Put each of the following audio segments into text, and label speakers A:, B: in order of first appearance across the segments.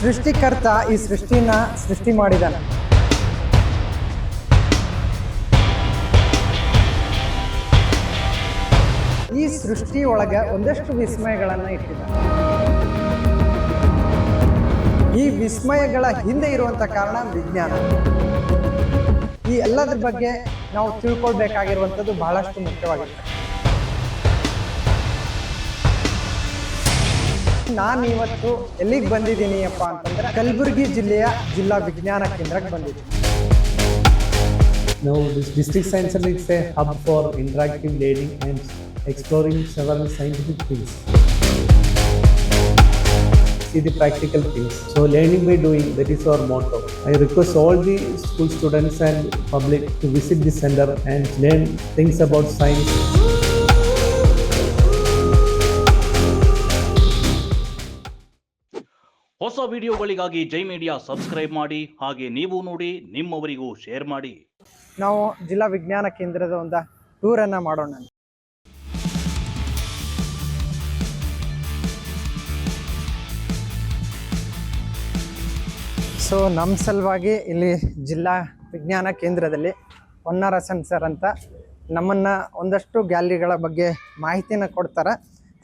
A: ಸೃಷ್ಟಿಕರ್ತ ಈ ಸೃಷ್ಟಿನ ಸೃಷ್ಟಿ ಮಾಡಿದಾನೆ ಈ ಸೃಷ್ಟಿ ಒಳಗೆ ಒಂದಷ್ಟು ವಿಸ್ಮಯಗಳನ್ನು ಇಟ್ಟಿದ್ದಾನೆ. ಈ ವಿಸ್ಮಯಗಳ ಹಿಂದೆ ಇರುವಂತ ಕಾರಣ ವಿಜ್ಞಾನ. ಈ ಎಲ್ಲದ್ರ ಬಗ್ಗೆ ನಾವು ತಿಳ್ಕೊಳ್ಬೇಕಾಗಿರುವಂಥದ್ದು ಬಹಳಷ್ಟು ಮುಖ್ಯವಾಗಿದೆ ನಾನು ಇವತ್ತು ಎಲ್ಲಿಗೆ ಬಂದಿದ್ದೀನಿ ಅಪ್ಪ ಅಂತಂದ್ರೆ ಕಲಬುರಗಿ ಜಿಲ್ಲೆಯ ಜಿಲ್ಲಾ ವಿಜ್ಞಾನ ಕೇಂದ್ರಕ್ಕೆ ಬಂದಿದ್ದೀನಿ
B: Now, this district science center is a hub for interactive learning and exploring several scientific things. See the practical things. So, learning by doing, that is our motto. I request all the school students and public to visit this center and learn things about science.
C: ವಿಡಿಯೋಗಳಿಗಾಗಿ ಜೈ media subscribe ಮಾಡಿ, ಹಾಗೆ ನೀವು ನೋಡಿ, ನಿಮ್ಮವರಿಗೂ share ಮಾಡಿ.
A: ನಾವು ಜಿಲ್ಲಾ ವಿಜ್ಞಾನ ಕೇಂದ್ರದ ಒಂದು ಟೂರನ್ನು ಮಾಡೋಣ. ಸೊ ನಮ್ಮ ಸಲುವಾಗಿ ಇಲ್ಲಿ ಜಿಲ್ಲಾ ವಿಜ್ಞಾನ ಕೇಂದ್ರದಲ್ಲಿ ಹೊನ್ನರಸನ್ ಸರ್ ಅಂತ ನಮ್ಮನ್ನು ಒಂದಷ್ಟು ಗ್ಯಾಲರಿಗಳ ಬಗ್ಗೆ ಮಾಹಿತಿನ ಕೊಡ್ತಾರೆ.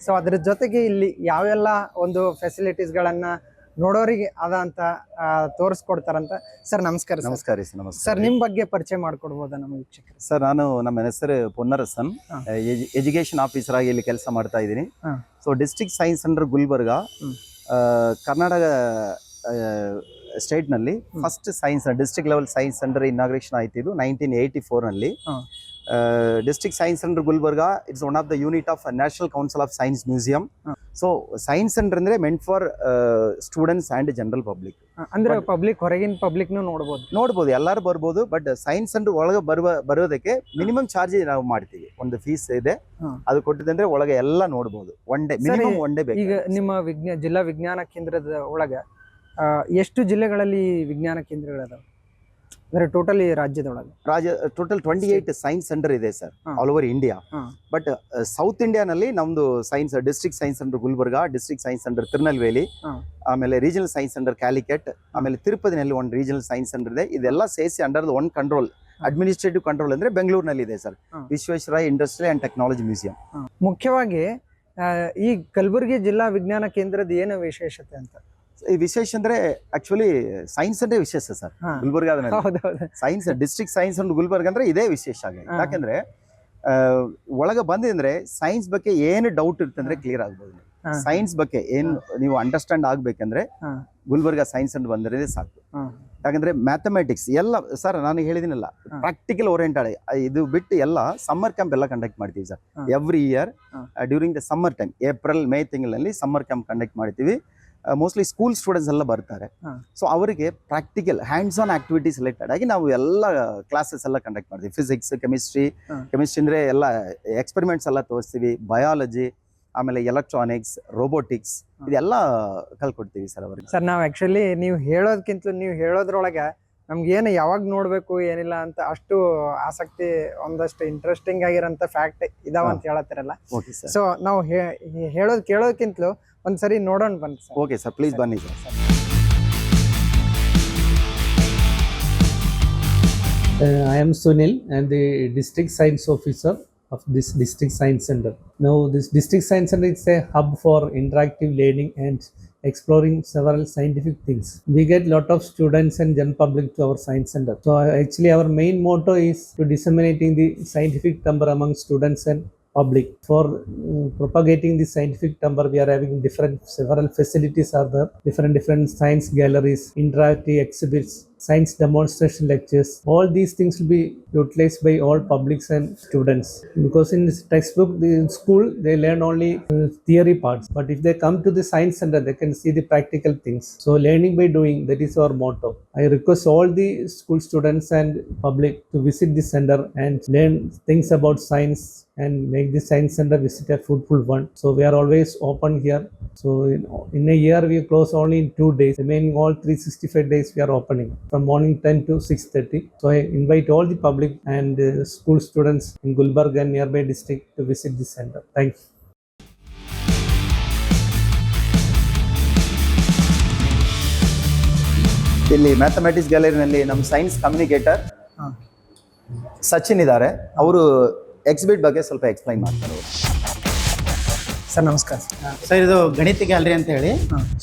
A: ಸೊ ಅದರ ಜೊತೆಗೆ ಇಲ್ಲಿ ಯಾವೆಲ್ಲ ಒಂದು ಫೆಸಿಲಿಟೀಸ್ಗಳನ್ನು ನೋಡೋರಿಗೆ ಅದ ಅಂತ ತೋರಿಸ್ಕೊಡ್ತಾರಂತ ಸರ್ ನಮಸ್ಕಾರ ಸರ್
D: ನಮಸ್ಕಾರ ರೀ ಸರ್ ನಮಸ್ಕಾರ
A: ಸರ್ ನಿಮ್ಮ ಬಗ್ಗೆ ಪರಿಚಯ ಮಾಡ್ಕೊಡ್ಬೋದಾ ನಮ್ಮ ವೀಕ್ಷಕರು
D: ಸರ್ ನಾನು ನಮ್ಮ ಹೆಸರು ಪೊನ್ನರಸನ್
A: ಹಾ.
D: ಎಜುಕೇಶನ್ ಆಫೀಸರ್ ಆಗಿ ಇಲ್ಲಿ ಕೆಲಸ ಮಾಡ್ತಾ ಇದ್ದೀನಿ
A: ಹಾ.
D: So district science center Gulbarga
A: ಹ್ಮ್.
D: ಆ, Karnataka ಸ್ಟೇಟ್ನಲ್ಲಿ. First science district level science center inauguration ಆಯ್ತು ಇದು ನೈನ್ಟೀನ್ ಏಯ್ಟಿ ಫೋರ್ನಲ್ಲಿ
A: ಹಾ.
D: District science center Gulbarga it's one of the unit of national council of science museum
A: ಹಾ.
D: ಸೊ ಸೈನ್ಸ್ ಅಂದ್ರೆ meant for students and general public
A: ಅಂದ್ರೆ public ಹೊರಗಿನ ಪಬ್ಲಿಕ್ನು ನೋಡ್ಬೋದು.
D: ನೋಡ್ಬೋದು ಎಲ್ಲರೂ ಬರ್ಬೋದು ಬಟ್ ಸೈನ್ಸ್ ಸೆಂಟರ್ ಒಳಗೆ ಬರುವ ಬರೋದಕ್ಕೆ ಮಿನಿಮಮ್ ಚಾರ್ಜ್ ನಾವು ಮಾಡ್ತೀವಿ. ಒಂದು ಫೀಸ್ ಇದೆ. ಅದು ಕೊಟ್ಟಿದ್ರೆ ಒಳಗೆ ಎಲ್ಲ ನೋಡ್ಬೋದು. One
A: day
D: minimum one day ಬೇಕು
A: ಈಗ ನಿಮ್ಮ ವಿಜ್ಞಾ ಜಿಲ್ಲಾ ವಿಜ್ಞಾನ ಕೇಂದ್ರದ ಒಳಗ ಎಷ್ಟು ಜಿಲ್ಲೆಗಳಲ್ಲಿ ವಿಜ್ಞಾನ ಕೇಂದ್ರಗಳದಾವ? ಅಂದ್ರೆ ಟೋಟಲಿ ರಾಜ್ಯದೊಳಗೆ.
D: ರಾಜ್ಯ total twenty eight science center ಇದೆ sir. All over
A: India
D: but south ಇಂಡಿಯಾನಲ್ಲಿ ನಮ್ದು science district science center Gulbarga district science center
A: Tirunelveli
D: ಆಮೇಲೆ ರೀಜನಲ್ ಸೈನ್ಸ್ ಸೆಂಟರ್ ಕ್ಯಾಲಿಕೆಟ್ ಆಮೇಲೆ ತಿರುಪತಿನಲ್ಲಿ ಒಂದು ರೀಜನಲ್ ಸೈನ್ಸ್ ಸೆಂಟರ್ ಇದೆ. ಇದೆಲ್ಲ ಸೇರಿಸಿ under one
A: control
D: administrative control ಅಂದ್ರೆ ಬೆಂಗಳೂರಿನಲ್ಲಿ ಇದೆ
A: sir.
D: Visvesvaraya industry and technology museum
A: ಮುಖ್ಯವಾಗಿ ಈ ಕಲಬುರಗಿ ಜಿಲ್ಲಾ ವಿಜ್ಞಾನ ಕೇಂದ್ರದ ಏನು ವಿಶೇಷತೆ ಅಂತ?
D: ವಿಶೇಷ ಅಂದ್ರೆ ಆಕ್ಚುಲಿ ಸೈನ್ಸ್ ಅಂದ್ರೆ ವಿಶೇಷ sir.
A: Gulbarga
D: science district science and Gulbarga ಅಂದ್ರೆ ಇದೇ ವಿಶೇಷ ಆಗಿದೆ ಯಾಕಂದ್ರೆ ಒಳಗೆ ಬಂದಿದ್ರೆ ಸೈನ್ಸ್ ಬಗ್ಗೆ ಏನು ಡೌಟ್ ಇರ್ತಂದ್ರೆ
A: ಅಂದ್ರೆ
D: ಕ್ಲಿಯರ್ ಆಗ್ಬೋದು ಸೈನ್ಸ್ ಬಗ್ಗೆ ಏನ್ ನೀವು ಅಂಡರ್ಸ್ಟ್ಯಾಂಡ್ ಆಗ್ಬೇಕಂದ್ರೆ. ಗುಲ್ಬರ್ಗ ಸೈನ್ಸ್ ಅಂಡ್ ಬಂದ್ರೆ ಸಾಕು. ಯಾಕಂದ್ರೆ ಮ್ಯಾಥಮೆಟಿಕ್ಸ್ ಎಲ್ಲ ಸರ್ ನಾನು ಹೇಳಿದಿನಲ್ಲ. ಪ್ರಾಕ್ಟಿಕಲ್ ಓರಿಯೆಂಟೆಡ್ ಇದು ಬಿಟ್ಟು ಎಲ್ಲ ಸಮ್ಮರ್ ಕ್ಯಾಂಪ್ ಎಲ್ಲ ಕಂಡಕ್ಟ್ ಮಾಡ್ತೀವಿ sir. Every
A: year.
D: During the summer time April May ತಿಂಗಳಲ್ಲಿ ಸಮ್ಮರ್ ಕ್ಯಾಂಪ್ ಕಂಡಕ್ಟ್ ಮಾಡ್ತೀವಿ. ಮೋಸ್ಟ್ಲಿ ಸ್ಕೂಲ್ ಸ್ಟೂಡೆಂಟ್ಸ್ ಎಲ್ಲ ಬರ್ತಾರೆ. ಸೊ ಅವರಿಗೆ practical hands on activities related ಆಗಿ ನಾವು ಎಲ್ಲ ಕ್ಲಾಸಸ್ ಎಲ್ಲ ಕಂಡಕ್ಟ್ ಮಾಡ್ತೀವಿ ಫಿಸಿಕ್ಸ್ ಕೆಮಿಸ್ಟ್ರಿ. ಕೆಮಿಸ್ಟ್ರಿ ಅಂದರೆ ಎಲ್ಲ ಎಕ್ಸ್ಪೆರಿಮೆಂಟ್ಸ್ ಎಲ್ಲ ತೋರಿಸ್ತೀವಿ ಬಯಾಲಜಿ ಆಮೇಲೆ ಎಲೆಕ್ಟ್ರಾನಿಕ್ಸ್ ರೋಬೋಟಿಕ್ಸ್. ಇದೆಲ್ಲ ಕಲ್ಕೊಡ್ತೀವಿ ಸರ್ ಅವರಿಗೆ
A: ಸರ್ ನಾವು ಆಕ್ಚುಲಿ ನೀವು ಹೇಳೋದಕ್ಕಿಂತ ನೀವು ಹೇಳೋದ್ರೊಳಗೆ ನಮ್ಗೆ ಏನು ಯಾವಾಗ ನೋಡಬೇಕು ಏನಿಲ್ಲ ಅಂತ ಅಷ್ಟು ಆಸಕ್ತಿ ಒಂದಷ್ಟು ಇಂಟ್ರೆಸ್ಟಿಂಗ್ ಆಗಿರೋಂಥ ಫ್ಯಾಕ್ಟ್ ಇದಾವ ಅಂತ ಹೇಳತ್ತಿರಲ್ಲ.
D: ಓಕೆ ಸರ್
A: ಸೊ ನಾವು ಹೇಳೋದು ಕೇಳೋದಕ್ಕಿಂತಲೂ ಒಂದ್ಸರಿ ನೋಡೋಣ ಬನ್ನಿ ಸರ್.
D: ಓಕೆ ಸರ್ ಪ್ಲೀಸ್ ಬನ್ನಿ
B: sir. I am Sunil and the district science officer of this district science center ನಾವು this district science center it's a hub for interactive learning and exploring several scientific things. We get lot of students and general public to our science center. So, uh, actually, our main motto is to disseminating the scientific temper among students and public. For uh, propagating the scientific temper, we are having different several facilities are there. Different different science galleries, interactive exhibits, science demonstration lectures. All these things will be utilized by all publics and students. Because in this textbook, the in school, they learn only uh, theory parts. But if they come to the science center, they can see the practical things. So learning by doing, that is our motto. I request all the school students and public to visit the center and learn things about science and make the science center visit a fruitful one. So we are always open here. So in, in a year we close only in two days. Remaining all 365 days we are opening from morning 10 to 6:30. So I invite all the public and uh, school students in Gulbarga and nearby district to visit this center. Thank you.
D: ಇಲ್ಲಿ mathematics ಗ್ಯಾಲರಿನಲ್ಲಿ ನಮ್ಮ science communicator Sachin ಇದ್ದಾರೆ ಅವರು exhibit ಬಗ್ಗೆ ಸ್ವಲ್ಪ explain ಮಾಡ್ತಾರೆ ಅವ್ರು.
A: Sir ನಮಸ್ಕಾರ
E: ಸರ್. ಇದು ಗಣಿತ ಗ್ಯಾಲರಿ ಅಂತ ಹೇಳಿ.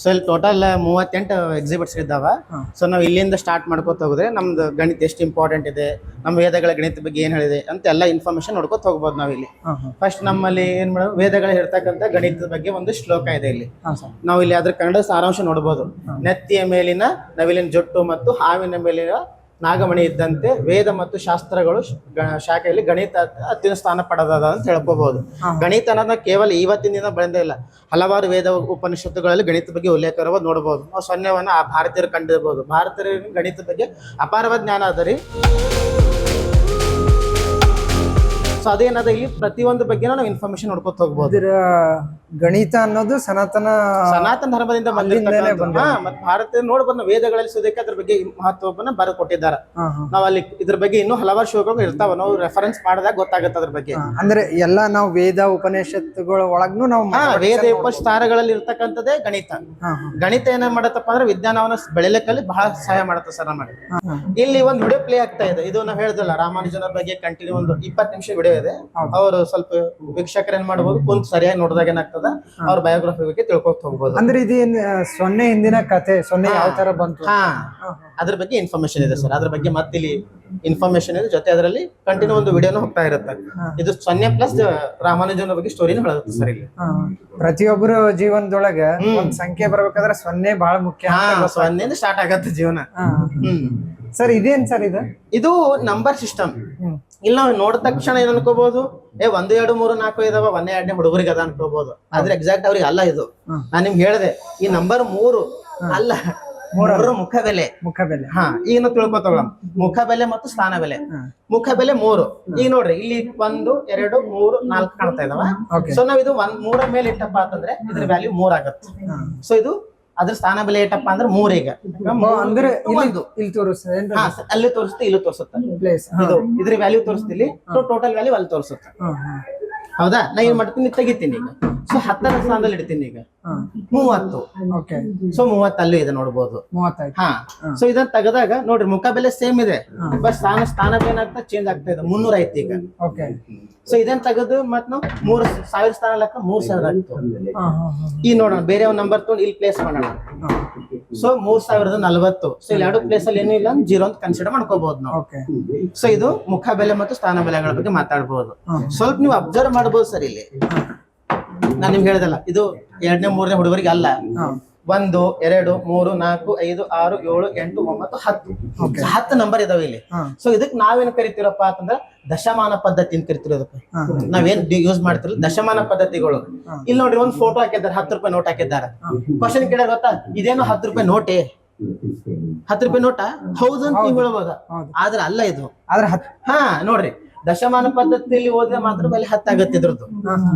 E: ಸೊ ಇಲ್ಲಿ ಟೋಟಲ್ ಮೂವತ್ತೆಂಟು ಎಕ್ಸಿಬಿಟ್ಸ್ ಇದ್ದಾವೆ. ಸೊ ನಾವು ಇಲ್ಲಿಂದ ಸ್ಟಾರ್ಟ್ ಮಾಡ್ಕೊತ ಹೋದ್ರೆ ನಮ್ದು ಗಣಿತ ಎಷ್ಟು ಇಂಪಾರ್ಟೆಂಟ್ ಇದೆ ನಮ್ಮ ವೇದಗಳ ಗಣಿತ ಬಗ್ಗೆ ಏನು ಹೇಳಿದೆ ಅಂತ ಎಲ್ಲ ಇನ್ಫಾರ್ಮೇಶನ್ ನೋಡ್ಕೊತ ಹೋಗ್ಬೋದು ನಾವು ಇಲ್ಲಿ. ಫಸ್ಟ್ ನಮ್ಮಲ್ಲಿ ಏನ್ ಮಾಡೋದು ವೇದಗಳ ಇರ್ತಕ್ಕಂಥ ಗಣಿತದ ಬಗ್ಗೆ ಒಂದು ಶ್ಲೋಕ ಇದೆ ಇಲ್ಲಿ. ನಾವು ಇಲ್ಲಿ ಅದ್ರ ಕನ್ನಡ ಸಾರಾಂಶ ನೋಡ್ಬೋದು. ನೆತ್ತಿಯ ಮೇಲಿನ ನವಿಲಿನ ಜೊಟ್ಟು ಮತ್ತು ಹಾವಿನ ಮೇಲಿನ ನಾಗಮಣಿ ಇದ್ದಂತೆ ವೇದ ಮತ್ತು ಶಾಸ್ತ್ರಗಳು ಶಾಖೆಯಲ್ಲಿ ಗಣಿತ ಅತ್ಯಂತ ಸ್ಥಾನ ಪಡೆದದ ಅಂತ ಹೇಳ್ಕೋಬಹುದು ಗಣಿತ ಅನ್ನೋದನ್ನ ಕೇವಲ ಇವತ್ತಿನ ದಿನ ಬಂದೇ ಇಲ್ಲ. ಹಲವಾರು ವೇದ ಉಪನಿಷತ್ತುಗಳಲ್ಲಿ ಗಣಿತ ಬಗ್ಗೆ ಉಲ್ಲೇಖ ಇರೋದು ನೋಡಬಹುದು ನಾವು ಸೊನ್ನೆವನ್ನ ಆ ಭಾರತೀಯರು ಕಂಡಿರ್ಬೋದು. ಭಾರತೀಯರಿಗೆ ಗಣಿತ ಬಗ್ಗೆ ಅಪಾರವಾದ ಜ್ಞಾನ ಅದ ರೀ. ಸೊ ಅದೇನದ ಇಲ್ಲಿ ಪ್ರತಿಯೊಂದು ಬಗ್ಗೆ ನಾವು ಇನ್ಫಾರ್ಮೇಶನ್ ನೋಡ್ಕೊತ ಹೋಗ್ಬೋದು.
A: ಇದರ ಗಣಿತ ಅನ್ನೋದು ಸನಾತನ
E: ಸನಾತನ ಧರ್ಮದಿಂದ ಮತ್ತೆ ಭಾರತೀಯ ನೋಡ್ಬೋದು ವೇದಗಳಲ್ಲಿ ಸುದಕ್ಕೆ ಅದ್ರ ಬಗ್ಗೆ ಮಹತ್ವವನ್ನ ಬರೆದು ಕೊಟ್ಟಿದ್ದಾರೆ ನಾವು ಅಲ್ಲಿ ಇದ್ರ ಬಗ್ಗೆ ಇನ್ನೂ ಹಲವಾರು ಶೋಗಳು ಇರ್ತಾವ. ನಾವು ರೆಫರೆನ್ಸ್ ಮಾಡಿದಾಗ ಗೊತ್ತಾಗುತ್ತೆ ಅದ್ರ ಬಗ್ಗೆ.
A: ಅಂದ್ರೆ ಎಲ್ಲ ನಾವು ವೇದ ಉಪನಿಷತ್ತುಗಳ ಒಳಗ್ನು ನಾವು
E: ವೇದ ಉಪಸ್ಥಾನಗಳಲ್ಲಿ ಇರ್ತಕ್ಕಂಥದ್ದೇ ಗಣಿತ. ಗಣಿತ ಏನ ಮಾಡತ್ತಪ್ಪ ಅಂದ್ರೆ ವಿಜ್ಞಾನವನ್ನ ಬೆಳೆಲಿಕ್ಕಲ್ಲಿ ಬಹಳ ಸಹಾಯ ಮಾಡುತ್ತೆ ಸರ ಮಾಡಿ ಇಲ್ಲಿ ಒಂದು ವಿಡಿಯೋ ಪ್ಲೇ ಆಗ್ತಾ ಇದೆ. ಇದು ನಾವು ಹೇಳಿದ್ರಲ್ಲ ರಾಮಾನುಜನ ಬಗ್ಗೆ ಕಂಟಿನ್ಯೂ ಒಂದು ಇಪ್ಪತ್ತು ನಿಮಿಷ ವಿಡಿಯೋ ಇದೆ. ಅವರು ಸ್ವಲ್ಪ ವೀಕ್ಷಕರು ಏನ್ ಮಾಡಬಹುದು ಕುಂತ್ ಸರಿಯಾಗಿ ನೋಡಿದಾಗ ಏನಾಗ್ತದ ಅವ್ರ ಬಯೋಗ್ರಫಿ ಬಗ್ಗೆ ತಿಳ್ಕೊತ ಹೋಗ್ಬೋದು.
A: ಅಂದ್ರೆ ಇದೇನ್ ಸೊನ್ನೆ ಹಿಂದಿನ ಕತೆ ಸೊನ್ನೆ ಯಾವ ತರ ಬಂತು?
E: ಹಾ. ಅದ್ರ ಬಗ್ಗೆ ಇನ್ಫಾರ್ಮೇಶನ್ ಇದೆ ಸರ್. ಅದ್ರ ಬಗ್ಗೆ ಮತ್ತೆ ಇಲ್ಲಿ ಇನ್ಫಾರ್ಮೇಶನ್ ಇದೆ. ಜೊತೆ ಅದರಲ್ಲಿ ಕಂಟಿನ್ಯೂ ಒಂದು ವಿಡಿಯೋನು ಹೋಗ್ತಾ ಇರುತ್ತೆ. ಇದು ಸೊನ್ನೆ ಪ್ಲಸ್ ರಾಮಾನುಜನ ಬಗ್ಗೆ ಸ್ಟೋರಿನ ಹೇಳುತ್ತೆ ಸರ್ ಇಲ್ಲಿ.
A: ಪ್ರತಿಯೊಬ್ಬರ ಜೀವನದೊಳಗ ಒಂದ್ ಸಂಖ್ಯೆ ಬರ್ಬೇಕಾದ್ರೆ ಸೊನ್ನೆ ಬಹಳ ಮುಖ್ಯ
E: ಸೊನ್ನೆ ಸೊನ್ನೆಯಿಂದ ಸ್ಟಾರ್ಟ್ ಆಗತ್ತೆ ಜೀವನ. ಹ್ಮ್.
A: ಸರ್ ಇದೇನ್ ಸರ್ ಇದು?
E: ಇದು ನಂಬರ್ ಸಿಸ್ಟಮ್ ಇಲ್ಲ ನಾವು ನೋಡಿದ ತಕ್ಷಣ ಏನ್ ಅನ್ಕೋಬಹುದು ಏ ಒಂದು ಎರಡು ಮೂರು ನಾಲ್ಕು ಇದಾವ ಒಂದೇ ಎರಡನೇ ಹುಡುಗರಿಗೆ ಅದ ಅನ್ಕೋಬಹುದು ಆದ್ರೆ ಎಕ್ಸಾಕ್ಟ್ ಅವ್ರಿಗೆ ಅಲ್ಲ ಇದು. ನಾನು ನಿಮ್ಗೆ ಹೇಳಿದೆ ಈ ನಂಬರ್ ಮೂರು ಅಲ್ಲ ಮೂರು. ಮುಖ ಬೆಲೆ.
A: ಮುಖ ಬೆಲೆ.
E: ಹಾ ಈಗ ನಾವು ತಿಳ್ಕೊತೋಳ ಮುಖ ಬೆಲೆ ಮತ್ತು ಸ್ಥಾನ ಬೆಲೆ. ಮುಖ ಬೆಲೆ ಮೂರು. ಈಗ ನೋಡ್ರಿ ಇಲ್ಲಿ ಒಂದು ಎರಡು ಮೂರು ನಾಲ್ಕು ಕಾಣ್ತಾ ಇದಾವ. ಸೊ ನಾವ್ ಇದು ಒಂದ್ ಮೂರ ಮೇಲೆ ಇಟ್ಟಪ್ಪ ಅಂತಂದ್ರೆ ಇದ್ರ ವ್ಯಾಲ್ಯೂ ಮೂರ್ ಆಗತ್ತೆ. ಸೊ ಇದು ಅದ್ರ ಸ್ಥಾನ ಬೆಲೆ ಏಟಪ್ಪ ಅಂದ್ರೆ ಮೂರ್ ಈಗ
A: ಓ, ಅಂದ್ರೆ ಇಲ್ಲಿ
E: ಅಲ್ಲಿ ತೋರಿಸುತ್ತೆ ಇಲ್ಲಿ ತೋರಿಸುತ್ತೆ.
A: ಪ್ಲೇಸ್
E: ಇದು ಇದ್ರ ವ್ಯಾಲ್ಯೂ ತೋರಿಸ್ತಿಲ್ಲಿ ಟೋಟಲ್ ವ್ಯಾಲ್ಯೂ ಅಲ್ಲಿ ತೋರಿಸುತ್ತೆ. ಹೌದಾ? ನಾ ಏನ್ ಮಾಡ್ತೀನಿ ತೆಗಿತೀನಿ ಈಗ. ಸೊ ಹತ್ತರ ಸ್ಥಾನದಲ್ಲಿ ಇಡ್ತೀನಿ ಈಗ. ಮೂವತ್ತು.
A: ಓಕೆ
E: ಸೊ ಮೂವತ್ತಲ್ಲೂ ಇದೆ ನೋಡ್ಬೋದು.
A: ಮೂವತ್ತೈದು
E: ಹಾ. ಸೊ ಇದನ್ನ ತೆಗೆದಾಗ ನೋಡ್ರಿ ಮುಖ ಬೆಲೆ ಸೇಮ್ ಇದೆ. ಬಟ್ ಸ್ಥಾನ ಸ್ಥಾನ ಏನಾಗ್ತಾ ಚೇಂಜ್ ಆಗ್ತಾ ಇದೆ. ಮುನ್ನೂರ ಐತಿ ಈಗ.
A: ಓಕೆ
E: ಸೊ ಇದನ್ನ ತೆಗೆದು ಮತ್ ನಾವು ಮೂರ್ ಸಾವಿರ ಸ್ಥಾನ ಲೆಕ್ಕ ಮೂರ್ ಸಾವಿರ ಆಗ್ತು. ಈ ನೋಡೋಣ ಬೇರೆ ಒಂದ್ ನಂಬರ್ ತಗೊಂಡು ಇಲ್ಲಿ ಪ್ಲೇಸ್ ಮಾಡೋಣ. ಸೊ ಮೂರ್ ಸಾವಿರದ ನಲ್ವತ್ತು. ಸೊ ಇಲ್ಲಿ ಎರಡು ಪ್ಲೇಸ್ ಅಲ್ಲಿ ಏನೂ ಇಲ್ಲ ಜೀರೋ ಅಂತ ಕನ್ಸಿಡರ್ ಮಾಡ್ಕೋಬಹುದು ನಾವು. ಸೊ ಇದು ಮುಖ ಬೆಲೆ ಮತ್ತು ಸ್ಥಾನ ಬೆಲೆಗಳ ಬಗ್ಗೆ ಮಾತಾಡಬಹುದು ಸ್ವಲ್ಪ ನೀವು ಅಬ್ಸರ್ವ್ ಮಾಡಬಹುದು ಸರ್ ಇಲ್ಲಿ. ನಾನು ನಿಮ್ಗೆ ಹೇಳಿದಲ್ಲ ಇದು ಎರಡನೇ ಮೂರನೇ ಹುಡುಗರಿಗೆ ಅಲ್ಲ. ಒಂದು ಎರಡು ಮೂರು ನಾಲ್ಕು ಐದು ಆರು ಏಳು ಎಂಟು ಒಂಬತ್ತು ಹತ್ತು. ಹತ್ತು ನಂಬರ್ ಇದಾವೆ ಇಲ್ಲಿ. ಸೊ ಇದಕ್ಕೆ ನಾವೇನ್ ಕರಿತೀರಪ್ಪ ಅಂತಂದ್ರೆ ದಶಮಾನ ಪದ್ಧತಿ ಅಂತ ಕರಿತೀವಿ ಅದಕ್ಕೆ ನಾವೇನ್ ಯೂಸ್ ಮಾಡ್ತಿರೋ ದಶಮಾನ ಪದ್ಧತಿಗಳು. ಇಲ್ಲಿ ನೋಡ್ರಿ ಒಂದು ಫೋಟೋ ಹಾಕಿದ್ದಾರೆ ಹತ್ತು ರೂಪಾಯಿ ನೋಟ್ ಹಾಕಿದ್ದಾರೆ. ಕ್ವಶನ್ ಕೇಳ ಗೊತ್ತಾ? ಇದೇನು ಹತ್ತು ರೂಪಾಯಿ ನೋಟೇ ಹತ್ತು ರೂಪಾಯಿ ನೋಟ ಹೌದು ಅಂತ ನೀವು ಹೇಳ್ಬೋದ. ಆದ್ರೆ ಅಲ್ಲ ಇದು.
A: ಆದ್ರೆ
E: ಹಾ ನೋಡ್ರಿ. ದಶಮಾನ ಪದ್ಧತಿಯಲ್ಲಿ ಹೋದ್ರೆ ಮಾತ್ರ ಬೆಲೆ ಹತ್ತಾಗತ್ತೆ ಇದ್ರದ್ದು.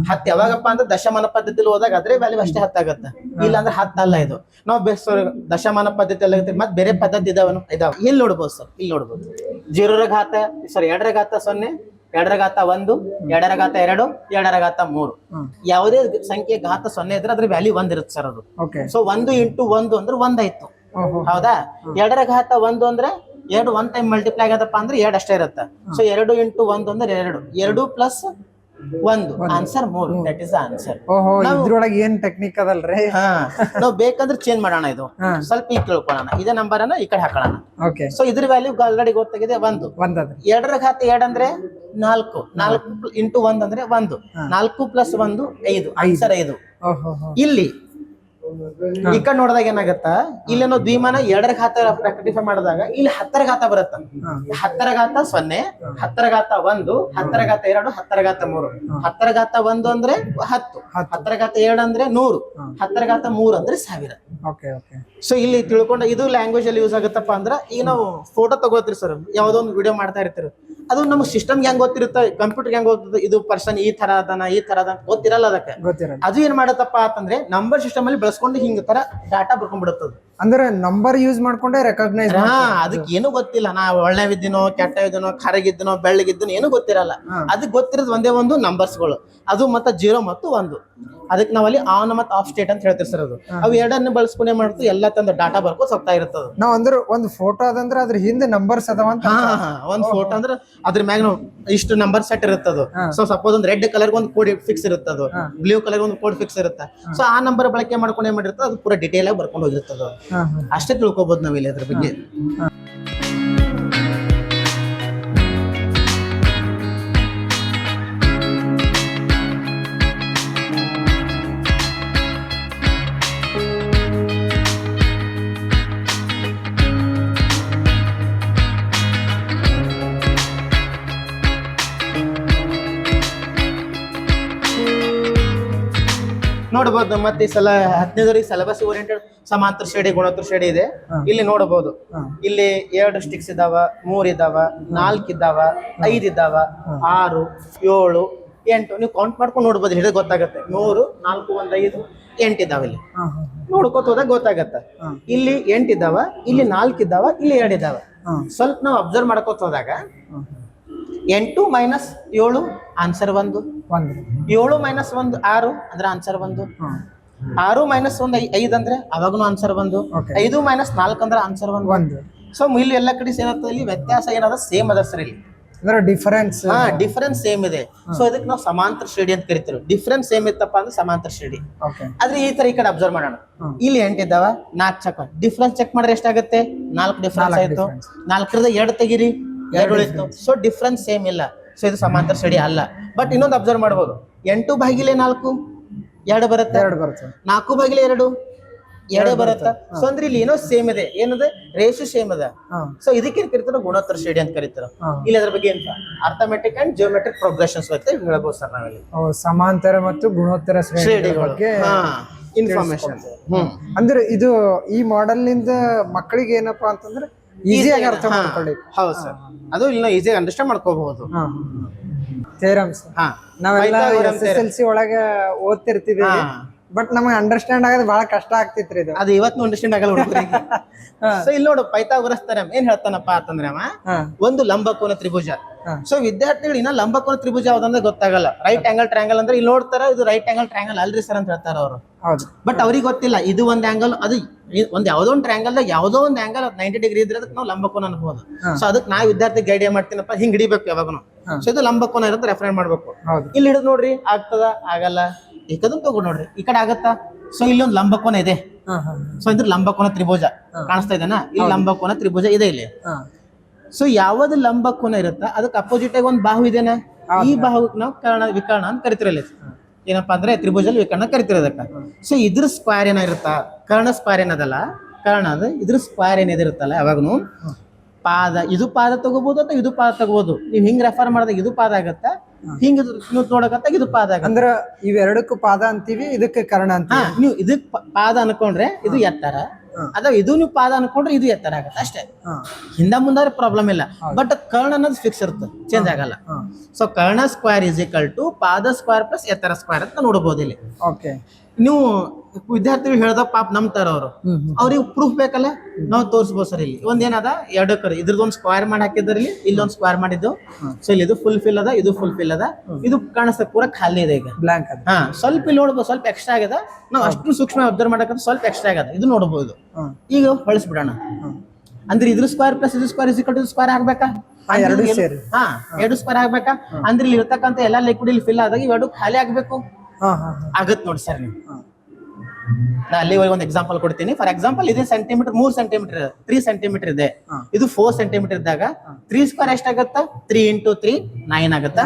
E: ಹತ್ತು ಯಾವಾಗಪ್ಪ ಅಂದ್ರೆ ದಶಮಾನ ಪದ್ಧತಿಯಲ್ಲಿ ಹೋದಾಗ ಅದ್ರೆ ವ್ಯಾಲ್ಯೂ ಅಷ್ಟೇ ಹತ್ತಾಗತ್ತೆ. ಇಲ್ಲ ಅಂದ್ರೆ ಹತ್ತಲ್ಲ ಇದು. ನಾವು ಬೆಸ್ಟ್ ದಶಮಾನ ಪದ್ಧತಿಯಲ್ಲಿ ಆಗುತ್ತೆ ಮತ್ತೆ ಬೇರೆ ಪದ್ಧತಿ ಇದಾವನು ಇದಾವ. ಇಲ್ಲಿ ನೋಡ್ಬೋದು ಸರ್ ಇಲ್ಲಿ ನೋಡ್ಬೋದು. ಜೀರೋರ ಘಾತ ಸಾರಿ ಎರಡರ ಘಾತ ಸೊನ್ನೆ ಎರಡರ ಘಾತ ಒಂದು ಎರಡರ ಘಾತ ಎರಡು ಎರಡರ ಘಾತ ಮೂರು. ಯಾವುದೇ ಸಂಖ್ಯೆ ಘಾತ ಸೊನ್ನೆ ಇದ್ರೆ ಅದ್ರ ವ್ಯಾಲ್ಯೂ ಒಂದ್ ಇರುತ್ತೆ ಸರ್ ಅದು. ಸೊ ಒಂದು ಇಂಟು ಒಂದು ಅಂದ್ರೆ ಒಂದಾಯ್ತು ಹೌದಾ? ಎರಡರ ಘಾತ ಒಂದು ಅಂದ್ರೆ ಎರಡು ಒನ್ ಟೈಮ್ ಮಲ್ಟಿಪ್ಲೈ ಆಗದಪ್ಪ ಅಂದ್ರೆ ಎರಡು ಅಷ್ಟೇ ಇರುತ್ತೆ. ಸೊ ಎರಡು ಇಂಟು ಒಂದು ಅಂದ್ರೆ ಎರಡು. ಎರಡು ಪ್ಲಸ್ ಒಂದು. ಆನ್ಸರ್ ಮೂರು. ದಟ್ ಇಸ್ ಆನ್ಸರ್
A: ಓಹೋ ಇದ್ರೊಳಗೆ ಏನ್ ಟೆಕ್ನಿಕ್ ಅದಲ್ರಿ?
E: ಹಾ. ನಾವು ಬೇಕಂದ್ರೆ ಚೇಂಜ್ ಮಾಡೋಣ ಇದು. ಸ್ವಲ್ಪ ಈಗ ತಿಳ್ಕೊಳ್ಳೋಣ. ಇದೇ ನಂಬರ್ ಅನ್ನ ಈ ಕಡೆ ಹಾಕೋಣ
A: ಓಕೆ
E: ಸೊ ಇದ್ರ ವ್ಯಾಲ್ಯೂ ಆಲ್ರೆಡಿ ಗೊತ್ತಾಗಿದೆ ಒಂದು. ಎರಡರ ಘಾತ ಎರಡಂದ್ರೆ ನಾಲ್ಕು. ನಾಲ್ಕು ಇಂಟು ಒಂದ್ ಅಂದ್ರೆ ಒಂದು. ನಾಲ್ಕು ಪ್ಲಸ್ ಒಂದು ಐದು. ಆನ್ಸರ್ ಐದು. ಇಲ್ಲಿ ಈ ಕಡೆ ನೋಡಿದಾಗ ಏನಾಗತ್ತ? ಇಲ್ಲಿ ನಾವು ದ್ವಿಮಾನ ಎರಡರ ಘಾತ ರೆಕ್ಟಿಫೈ ಮಾಡಿದಾಗ ಇಲ್ಲಿ ಹತ್ತರ ಘಾತ ಬರುತ್ತ. ಹತ್ತರ ಘಾತ ಸೊನ್ನೆ ಹತ್ತರ ಘಾತ ಒಂದು ಹತ್ತರ ಘಾತ ಎರಡು ಹತ್ತರ ಘಾತ ಮೂರು. ಹತ್ತರ ಘಾತ ಒಂದು ಅಂದ್ರೆ ಹತ್ತು ಹತ್ತರ ಘಾತ ಎರಡು ಅಂದ್ರೆ ನೂರು ಹತ್ತರ ಘಾತ ಮೂರು ಅಂದ್ರೆ ಸಾವಿರ. ಸೊ ಇಲ್ಲಿ ತಿಳ್ಕೊಂಡ ಇದು ಲ್ಯಾಂಗ್ವೇಜ್ ಅಲ್ಲಿ ಯೂಸ್ ಆಗುತ್ತಪ್ಪ ಅಂದ್ರ ಈಗ ನಾವು ಫೋಟೋ ತಗೋತೀರಿ ಸರ್ ಯಾವ್ದೋ ಒಂದು ವಿಡಿಯೋ ಮಾಡ್ತಾ ಇರ್ತೀರಿ. ಅದು ನಮ್ಗೆ ಸಿಸ್ಟಮ್ ಹೆಂಗ್ ಗೊತ್ತಿರುತ್ತೆ? ಕಂಪ್ಯೂಟರ್ ಹೆಂಗ್ ಗೊತ್ತಿರುತ್ತೆ? ಇದು ಪರ್ಸನ್ ಈ ತರ ಅದನ್ನ ಈ ತರ ಅದನ್ನ ಗೊತ್ತಿರಲ್ಲ ಅದಕ್ಕೆ.
A: ಗೊತ್ತಿರಲ್ಲ.
E: ಅದು ಏನ್ ಮಾಡತ್ತಪ್ಪ ಅಂತಂದ್ರೆ ನಂಬರ್ ಸಿಸ್ಟಮ್ ಅಲ್ಲಿ ಬಳಸ್ಕೊಂಡು ಹಿಂಗ ತರ ಡಾಟಾ ಬರ್ಕೊಂಡ್ಬಿಡುತ್ತದು.
A: ಅಂದ್ರೆ ನಂಬರ್ ಯೂಸ್ ಮಾಡ್ಕೊಂಡೆ ರೆಕಗ್ನೈಸ್
E: ಹಾ ಅದಕ್ಕೆ ಏನು ಗೊತ್ತಿಲ್ಲ. ನಾ ಒಳ್ಳೆವಿದ್ದೀನೋ ಕೆಟ್ಟವಿದ್ದೀನೋ ಕರಗಿದ್ದೀನೋ ಬೆಳ್ಳಗಿದ್ದನೋ ಏನು ಗೊತ್ತಿರಲ್ಲ. ಅದಕ್ಕೆ ಗೊತ್ತಿರೋದು ಒಂದೇ ಒಂದು ನಂಬರ್ಸ್ಗಳು ಅದು ಮತ್ತೆ ಜೀರೋ ಮತ್ತು ಒಂದು. ಅದಕ್ಕೆ ನಾವಲ್ಲಿ ಆನ್ ಮತ್ತು ಆಫ್ ಸ್ಟೇಟ್ ಅಂತ ಹೇಳ್ತೀವಿ ಸರ್ ಅದು. ಅವು ಎರಡನ್ನ ಬಳಸ್ಕೊಂಡೆ ಮಾಡ್ತು ಎಲ್ಲ ತಂದ ಡಾಟಾ ಬರ್ಕೊ ಹೋಗ್ತಾ ಇರ್ತದ.
A: ನಾವ್ ಅಂದ್ರೆ ಒಂದು ಫೋಟೋ ಅದಂದ್ರೆ ಅದ್ರ ಹಿಂದೆ ನಂಬರ್ಸ್ ಅದಾವ ಅಂತ
E: ಹಾ ಹಾ ಒಂದ್ ಫೋಟೋ ಅಂದ್ರೆ ಅದ್ರ ಮ್ಯಾಗ ನಾವು ಇಷ್ಟು ನಂಬರ್ ಸೆಟ್ ಇರುತ್ತದ. ಸೊ ಸಪೋಸ್ ಒಂದು ರೆಡ್ ಕಲರ್ ಒಂದು ಕೋಡ್ ಫಿಕ್ಸ್ ಇರುತ್ತದು. ಬ್ಲೂ ಕಲರ್ ಒಂದು ಕೋಡ್ ಫಿಕ್ಸ್ ಇರುತ್ತೆ. ಸೊ ಆ ನಂಬರ್ ಬಳಕೆ ಮಾಡ್ಕೊಂಡು ಏನ್ ಮಾಡಿರ್ತದೆ ಅದು ಪೂರ ಡಿಟೇಲ್ ಆಗಿ ಬರ್ಕೊಂಡು ಹೋಗಿರ್ತದ. ಅಷ್ಟೇ ತಿಳ್ಕೊಬಹುದು ನಾವಿಲ್ಲಿ ಅದ್ರ ಬಗ್ಗೆ. ನೋಡಬಹುದು ಮತ್ತೆ ಈ ಸಲ ಹದಿನೈದರಿಗೆ ಸಿಲೆಬಸ್ ಓರಿಯೆಂಟೆಡ್ ಸಮಾಂತರ ಶ್ರೇಣಿ ಗುಣೋತ್ತರ ಶ್ರೇಣಿ ಇದೆ. ಇಲ್ಲಿ ನೋಡಬಹುದು ಇಲ್ಲಿ ಎರಡು ಸ್ಟಿಕ್ಸ್ ಇದಾವ ಮೂರ್ ಇದಾವ ನಾಲ್ಕು ಇದಾವ ಐದ್ ಇದಾವ ಆರು ಏಳು ಎಂಟು. ನೀವು ಕೌಂಟ್ ಮಾಡ್ಕೊಂಡು ನೋಡಬಹುದು ಹಿಡಿದು ಗೊತ್ತಾಗತ್ತೆ. ಮೂರು ನಾಲ್ಕು ಒಂದ್ ಐದು ಎಂಟು ಇದಾವ ಇಲ್ಲಿ. ನೋಡ್ಕೋತ ಹೋದಾಗ ಗೊತ್ತಾಗತ್ತೆ. ಇಲ್ಲಿ ಎಂಟ್ ಇದಾವ ಇಲ್ಲಿ ನಾಲ್ಕು ಇದಾವ ಇಲ್ಲಿ ಎರಡ್ ಇದಾವ ಸ್ವಲ್ಪ ನಾವು ಅಬ್ಸರ್ವ್ ಮಾಡ್ಕೋತ ಹೋದಾಗ. ಎಂಟು ಮೈನಸ್ ಏಳು ಆನ್ಸರ್ ಒಂದು.
A: ಒಂದು.
E: ಏಳು ಮೈನಸ್ ಒಂದು ಆರು ಅಂದ್ರೆ ಆನ್ಸರ್ ಒಂದು. ಆರು ಮೈನಸ್ ಒಂದು ಐದು ಅಂದ್ರೆ ಅವಾಗನು ಆನ್ಸರ್
A: ಒಂದು.
E: ಐದು ಮೈನಸ್ ನಾಲ್ಕು ಅಂದ್ರೆ ಆನ್ಸರ್ ಒಂದು.
A: ಒಂದು.
E: ಸೊ ಇಲ್ಲಿ ಎಲ್ಲ ಕಡೆ ಏನಾಗ್ತದೆ ಇಲ್ಲಿ ವ್ಯತ್ಯಾಸ ಏನಾದ್ರೆ ಸೇಮ್ ಅದ ಸರ್ ಇಲ್ಲಿ.
A: ಅಂದ್ರೆ ಡಿಫರೆನ್ಸ್
E: ಹಾ ಡಿಫರೆನ್ಸ್ ಸೇಮ್ ಇದೆ. ಸೊ ಇದಕ್ಕೆ ನಾವು ಸಮಾಂತರ ಶ್ರೇಣಿ ಅಂತ ಕರಿತೀವಿ. ಡಿಫರೆನ್ಸ್ ಸೇಮ್ ಇತ್ತಪ್ಪ ಅಂದ್ರೆ ಸಮಾಂತರ ಶ್ರೇಣಿ. ಆದ್ರೆ ಈ ತರ ಈ ಕಡೆ ಅಬ್ಸರ್ವ್ ಮಾಡೋಣ. ಇಲ್ಲಿ ಎಂಟು ಇದ್ದಾವ ನಾಲ್ಕು ಚೆಕ್ ಡಿಫ್ರೆನ್ಸ್ ಚೆಕ್ ಮಾಡಿದ್ರೆ ಎಷ್ಟಾಗುತ್ತೆ? ನಾಲ್ಕು ಡಿಫ್ರೆನ್ಸ್ ಆಯ್ತು. ನಾಲ್ಕರದ ಎರಡು ತೆಗಿರಿ. ಎರಡು ಉಳಿತು ಸೊ ಡಿಫ್ರೆನ್ಸ್ ಸೇಮ್ ಇಲ್ಲ. ಸೊ ಇದು ಸಮಾಂತರ ಸ್ಟಡಿ ಅಲ್ಲ. ಬಟ್ ಇನ್ನೊಂದು ಅಬ್ಸರ್ವ್ ಮಾಡ್ಬೋದು. ಎಂಟು ಬಾಗಿಲೆ ನಾಲ್ಕು? ಎರಡು ಬರುತ್ತೆ?
A: ಎರಡು ಬರುತ್ತೆ.
E: ನಾಲ್ಕು ಬಾಗಿಲೆ ಎರಡು? ಎರಡು ಬರುತ್ತೆ? ಸೊ ಅಂದ್ರೆ ಇಲ್ಲಿ ಏನೋ ಸೇಮ್ ಇದೆ. ಏನದ? ರೇಷು ಸೇಮ್
A: ಇದೆ.
E: ಸೊ ಇದಕ್ಕೆ ಕರಿತಾರ ಗುಣೋತ್ತರ ಶ್ರೇಣಿ ಅಂತ ಕರಿತಾರ. ಇಲ್ಲಿ ಅದ್ರ ಬಗ್ಗೆ ಅಂತ ಅರ್ಥಮೆಟಿಕ್ ಅಂಡ್ ಜಿಯೋಮೆಟ್ರಿಕ್ ಪ್ರೋಗ್ರೆಷನ್ಸ್ ಅಂತ ಹೇಳ್ಬೋದು ಸರ್ ನಾವಿಲ್ಲಿ.
A: ಸಮಾಂತರ ಮತ್ತು ಗುಣೋತ್ತರ
E: ಶ್ರೇಣಿ
A: ಬಗ್ಗೆ
E: ಇನ್ಫಾರ್ಮೇಶನ್
A: ಅಂದ್ರೆ ಇದು ಈ ಮಾಡೆಲ್ನಿಂದ ಮಕ್ಕಳಿಗೆ ಏನಪ್ಪಾ ಅಂತಂದ್ರೆ ಈಸಿಯಾಗಿ ಅರ್ಥ. ಮಾಡ್ಕೊಳ್ಳಿ.
E: ಹೌದು ಸರ್ ಅದು ಇಲ್ಲಿ ನಾವು ಈಸಿಯಾಗಿ ಅಂಡರ್ಸ್ಟ್ಯಾಂಡ್ ಮಾಡ್ಕೋಬಹುದು.
A: ಥೇರಮ್ಸ್
E: ಹಾ
A: ನಾವೆಲ್ಲ ಎಸ್ ಎಸ್ ಎಲ್ ಸಿ ಒಳಗ ಓದ್ತಿರ್ತೀವಿ. ಬಟ್ ನಮಗೆ ಅಂಡರ್ಸ್ಟ್ಯಾಂಡ್ ಆಗೋದು ಬಹಳ ಕಷ್ಟ ಆಗ್ತಿತ್ರಿ ಇದು.
E: ಅದು ಇವತ್ತು ಅಂಡರ್ಸ್ಟ್ಯಾಂಡ್ ಆಗಲ್ಲ ಹುಡುಗರಿಗೆ ಸೊ ಇಲ್ಲಿ ನೋಡು ಪೈಥಾಗೋರಸ್ theorem ಏನ್ ಹೇಳ್ತಾನಪ್ಪ ಅಂತಂದ್ರೆ ಅವ ಒಂದು ಲಂಬಕೋನ ತ್ರಿಭುಜ. ಸೊ ವಿದ್ಯಾರ್ಥಿಗಳು ಇನ್ನ ಲಂಬಕೋನ ತ್ರಿಭುಜ ಯಾವ್ದಂದ್ರೆ ಗೊತ್ತಾಗಲ್ಲ. ರೈಟ್ ಆಂಗಲ್ ಟ್ರಯಾಂಗಲ್ ಅಂದ್ರೆ ಇಲ್ಲಿ ನೋಡ್ತಾರ ಇದು ರೈಟ್ ಆಂಗಲ್ ಟ್ರಯಾಂಗಲ್ ಅಲ್ರಿ ಸರ್ ಅಂತ ಹೇಳ್ತಾರ ಅವರು. ಬಟ್ ಅವ್ರಿಗೆ ಗೊತ್ತಿಲ್ಲ ಇದು ಒಂದ್ ಆಂಗಲ್ ಅದು ಒಂದ್ ಯಾವ್ದೋ ಒಂದು ಟ್ರಯಾಂಗಲ್ ಯಾವ್ದೋ ಒಂದ್ ಆಂಗಲ್ ನೈಂಟಿ ಡಿಗ್ರಿ ಇದ್ರೆ ಅದಕ್ಕೆ ನಾವು ಲಂಬಕೋನ ಅನ್ಬೋದು. ಸೊ ಅದಕ್ಕೆ ನಾ ವಿದ್ಯಾರ್ಥಿ ಗೈಡ್ ಏನ್ ಮಾಡ್ತೀನಪ್ಪ ಹಿಂಗ್ ಹಿಡಿಬೇಕು ಯಾವಾಗನು. ಸೊ ಇದು ಲಂಬಕೋನ ಇರೋದ್ ರೆಫರೆಂಡ್ ಮಾಡ್ಬೇಕು. ಇಲ್ಲಿ ಹಿಡಿದು ನೋಡ್ರಿ ಆಗ್ತದ ಆಗಲ್ಲ? ಕಡೆ ತಗೋ ನೋಡ್ರಿ ಈ ಕಡೆ ಆಗತ್ತಾ? ಸೊ ಇಲ್ಲೊಂದು ಲಂಬಕೋನ ಇದೆ. ಸೊ ಇದ್ರ ಲಂಬಕೋನ ತ್ರಿಭುಜ ಕಾಣಿಸ್ತಾ ಇದೆನಾ? ಇಲ್ಲಿ ಲಂಬಕೋನ ತ್ರಿಭುಜ ಇದೆ ಇಲ್ಲಿ. ಸೊ ಯಾವ್ದು ಲಂಬಕೋನ ಇರುತ್ತಾ? ಅದಕ್ಕೆ ಅಪೋಸಿಟ್ ಆಗಿ ಒಂದು ಬಾಹು ಇದೆನಾ? ಈ ಬಾಹುಕ್ ನಾವು ಕರ್ಣ ವಿಕರ್ಣ ಅಂತ ಕರಿತಿರಲ್ಲ ಏನಪ್ಪಾ ಅಂದ್ರೆ ತ್ರಿಭುಜಲ್ಲಿ ವಿಕರ್ಣ ಕರಿತಿರೋದಕ್ಕ ಸೊ ಇದ್ರ ಸ್ಕ್ವೇರ್ ಏನಾಗಿರುತ್ತಾ ಕರ್ಣ ಸ್ಕ್ವೇರ್ ಏನದಲ್ಲ? ಕರ್ಣ ಅದು ಇದ್ರ ಸ್ಕ್ವೇರ್ ಏನಿದಿರುತ್ತಲ್ಲ ಯಾವಾಗನು? ಪಾದ. ಇದು ಪಾದ ತಗೋಬಹುದು ಅಥವಾ ಇದು ಪಾದ ತಗೋಬಹುದು ನೀವು ಹಿಂಗ್ ರೆಫರ್ ಮಾಡಿದಾಗ ಇದು ಪಾದ ಆಗತ್ತ? ಹಿಂಗ್ ನೀವು ಇದು ಪಾದ
A: ಅಂದ್ರ ಇವೆರಡಕ್ಕೂ ಪಾದ ಅಂತೀವಿ ಇದಕ್ಕೆ ಕರ್ಣ ಅಂತ
E: ನೀವು ಇದಕ್ ಪಾದ ಅನ್ಕೊಂಡ್ರೆ ಇದು ಎತ್ತರ. ಅದ ಇದು ನೀವು ಪಾದ ಅನ್ಕೊಂಡ್ರೆ ಇದು ಎತ್ತರ ಆಗತ್ತೆ ಅಷ್ಟೇ. ಹಿಂದ ಮುಂದಾದ್ರೆ ಪ್ರಾಬ್ಲಮ್ ಇಲ್ಲ. ಬಟ್ ಕರ್ಣ ಅನ್ನೋದು ಫಿಕ್ಸ್ ಇರುತ್ತೆ ಚೇಂಜ್ ಆಗಲ್ಲ. ಸೊ ಕರ್ಣ ಸ್ಕ್ವೇರ್ ಇಸ್ ಈಕ್ವಲ್ ಟು ಪಾದ ಸ್ಕ್ವೇರ್ ಪ್ಲಸ್ ಎತ್ತರ ಸ್ಕ್ವೇರ್ ಅಂತ ನೋಡಬಹುದು ಇಲ್ಲಿ.
A: ಓಕೆ
E: ನೀವು ವಿದ್ಯಾರ್ಥಿಗಳು ಹೇಳ್ದ ಪಾಪ ನಂಬ್ತಾರ ಅವರು. ಅವ್ರಿಗೆ ಪ್ರೂಫ್ ಬೇಕಲ್ಲ? ನಾವು ತೋರಿಸ್ಬೋದು ಸರ್ ಇಲ್ಲಿ. ಒಂದೇನದ? ಎರಡು ಕರೆ ಒಂದ್ ಸ್ಕ್ವೇರ್ ಮಾಡಿ ಹಾಕಿದ್ರಲ್ಲಿ ಇಲ್ಲೊಂದು ಸ್ಕ್ವೇರ್ ಮಾಡಿದ್ದು. ಸೊ ಇಲ್ಲಿ ಇದು ಫುಲ್ ಫಿಲ್ ಅದ ಇದು ಫುಲ್ ಫಿಲ್ ಅದ. ಇದು ಕಾಣಿಸ್ತದೆ ಪೂರ ಖಾಲಿ ಇದೆ ಈಗ.
A: ಬ್ಲಾಂಕ್ ಅದ.
E: ಹಾ ಸ್ವಲ್ಪ ಇಲ್ಲಿ ನೋಡ್ಬೋದು ಸ್ವಲ್ಪ ಎಕ್ಸ್ಟ್ರಾ ಆಗ್ಯದ. ನಾವು ಅಷ್ಟು ಸೂಕ್ಷ್ಮ ಅಬ್ಸರ್ವ್ ಮಾಡಕಂತ ಸ್ವಲ್ಪ ಎಕ್ಸ್ಟ್ರಾ ಆಗ್ಯದ. ಇದು ನೋಡಬಹುದು
A: ಹಾ
E: ಈಗ ಹೊಳಿಸ್ಬಿಡೋಣ. ಅಂದ್ರೆ ಇದ್ರ ಸ್ಕ್ವೇರ್ ಪ್ಲಸ್ ಇದು ಸ್ಕ್ವೇರ್ ಇಸ್ ಟು ಸ್ಕ್ವೇರ್ ಆಗ್ಬೇಕಾ?
A: ಎರಡು ಸೇರಿ.
E: ಹಾ ಎರಡು ಸ್ಕ್ವೇರ್ ಆಗ್ಬೇಕಾ? ಅಂದ್ರೆ ಇಲ್ಲಿ ಇರ್ತಕ್ಕಂಥ ಎಲ್ಲಾ ಲಿಕ್ವಿಡ್ ಇಲ್ಲಿ ಫಿಲ್ ಆದಾಗ ಇವೆರಡು ಖಾಲಿ ಆಗ್ಬೇಕು. ಆಗತ್ ನೋಡಿ ಸರ್ ನೀವು. ನಾ ಅಲ್ಲಿ ಒಂದು ಎಕ್ಸಾಂಪಲ್ ಕೊಡ್ತೀನಿ. ಫಾರ್ ಎಕ್ಸಾಂಪಲ್ ಇದೆ ಸೆಂಟಿಮೀಟರ್ ಮೂರ್ ಸೆಂಟಿಮೀಟರ್ ತ್ರೀ ಸೆಂಟಿಮೀಟರ್ ಇದೆ. ಇದು ಫೋರ್ ಸೆಂಟಿಮೀಟರ್ ಇದ್ದಾಗ ತ್ರೀ ಸ್ಕ್ವೇರ್ ಎಷ್ಟಾಗತ್ತ? ತ್ರೀ ಇಂಟು ತ್ರೀ ನೈನ್ ಆಗುತ್ತೆ.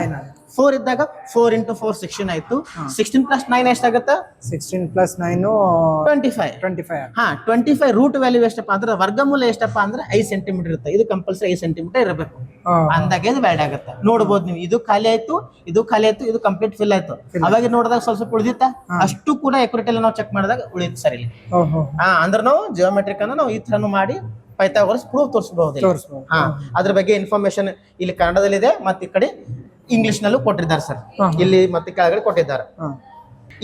E: ಫೋರ್ ಇದ್ದಾಗ ಫೋರ್ ಇಂಟು ಫೋರ್ ಸಿಕ್ಸ್ಟೀನ್ ಆಯ್ತು. ಸಿಕ್ಸ್ಟೀನ್ ಪ್ಲಸ್ ನೈನ್ ಎಷ್ಟಾಗತ್ತ?
A: Sixteen plus nine
E: twenty five
A: twenty five
E: ಹಾ ಟ್ವೆಂಟಿ ಫೈವ್ ರೂಟ್ ವ್ಯಾಲ್ಯೂ ಎಷ್ಟಪ್ಪ ಅಂದ್ರೆ ವರ್ಗಮೂಲ ಎಷ್ಟಪ್ಪ ಅಂದ್ರೆ ಐದು ಸೆಂಟಿಮೀಟರ್ ಇರುತ್ತೆ. ಇದು ಕಂಪಲ್ಸರಿ ಐದು ಸೆಂಟಿಮೀಟರ್ ಇರಬೇಕು. ಅಂದಾಗ ಇದು ಬ್ಯಾಡ್ ಆಗುತ್ತೆ. ನೋಡ್ಬೋದು ನೀವು ಇದು ಖಾಲಿ ಆಯ್ತು ಇದು ಖಾಲಿ ಆಯ್ತು ಇದು ಕಂಪ್ಲೀಟ್ ಫಿಲ್ ಆಯ್ತು. ಅವಾಗ ನೋಡಿದಾಗ ಸ್ವಲ್ಪ ಸ್ವಲ್ಪ ಉಳಿದಿತ್ತ ಅಷ್ಟು ಕೂಡ ಎಕ್ಯುರೇಟ್ ಎಲ್ಲ ನಾವು ಚೆಕ್ ಮಾಡಿದಾಗ ಉಳಿಯುತ್ತೆ ಸರ್ ಹಾ ಅಂದ್ರೆ ನಾವು ಜಿಯೋಮೆಟ್ರಿಕ್ ಅನ್ನ ನಾವು ಈ ತರನು ಮಾಡಿ ಪೈಥಾಗೋರಸ್ ಪ್ರೂಫ್ ತೋರಿಸಬಹುದು ಹಾ ಅದ್ರ ಬಗ್ಗೆ ಇನ್ಫಾರ್ಮೇಶನ್ ಇಲ್ಲಿ ಕನ್ನಡದಲ್ಲಿದೆ ಮತ್ತೆ ಈ ಕಡೆ ಇಂಗ್ಲಿಷ್ ನಲ್ಲೂ ಕೊಟ್ಟಿದ್ದಾರೆ ಸರ್. ಇಲ್ಲಿ ಮತ್ತೆ ಕೆಳಗಡೆ ಕೊಟ್ಟಿದ್ದಾರೆ.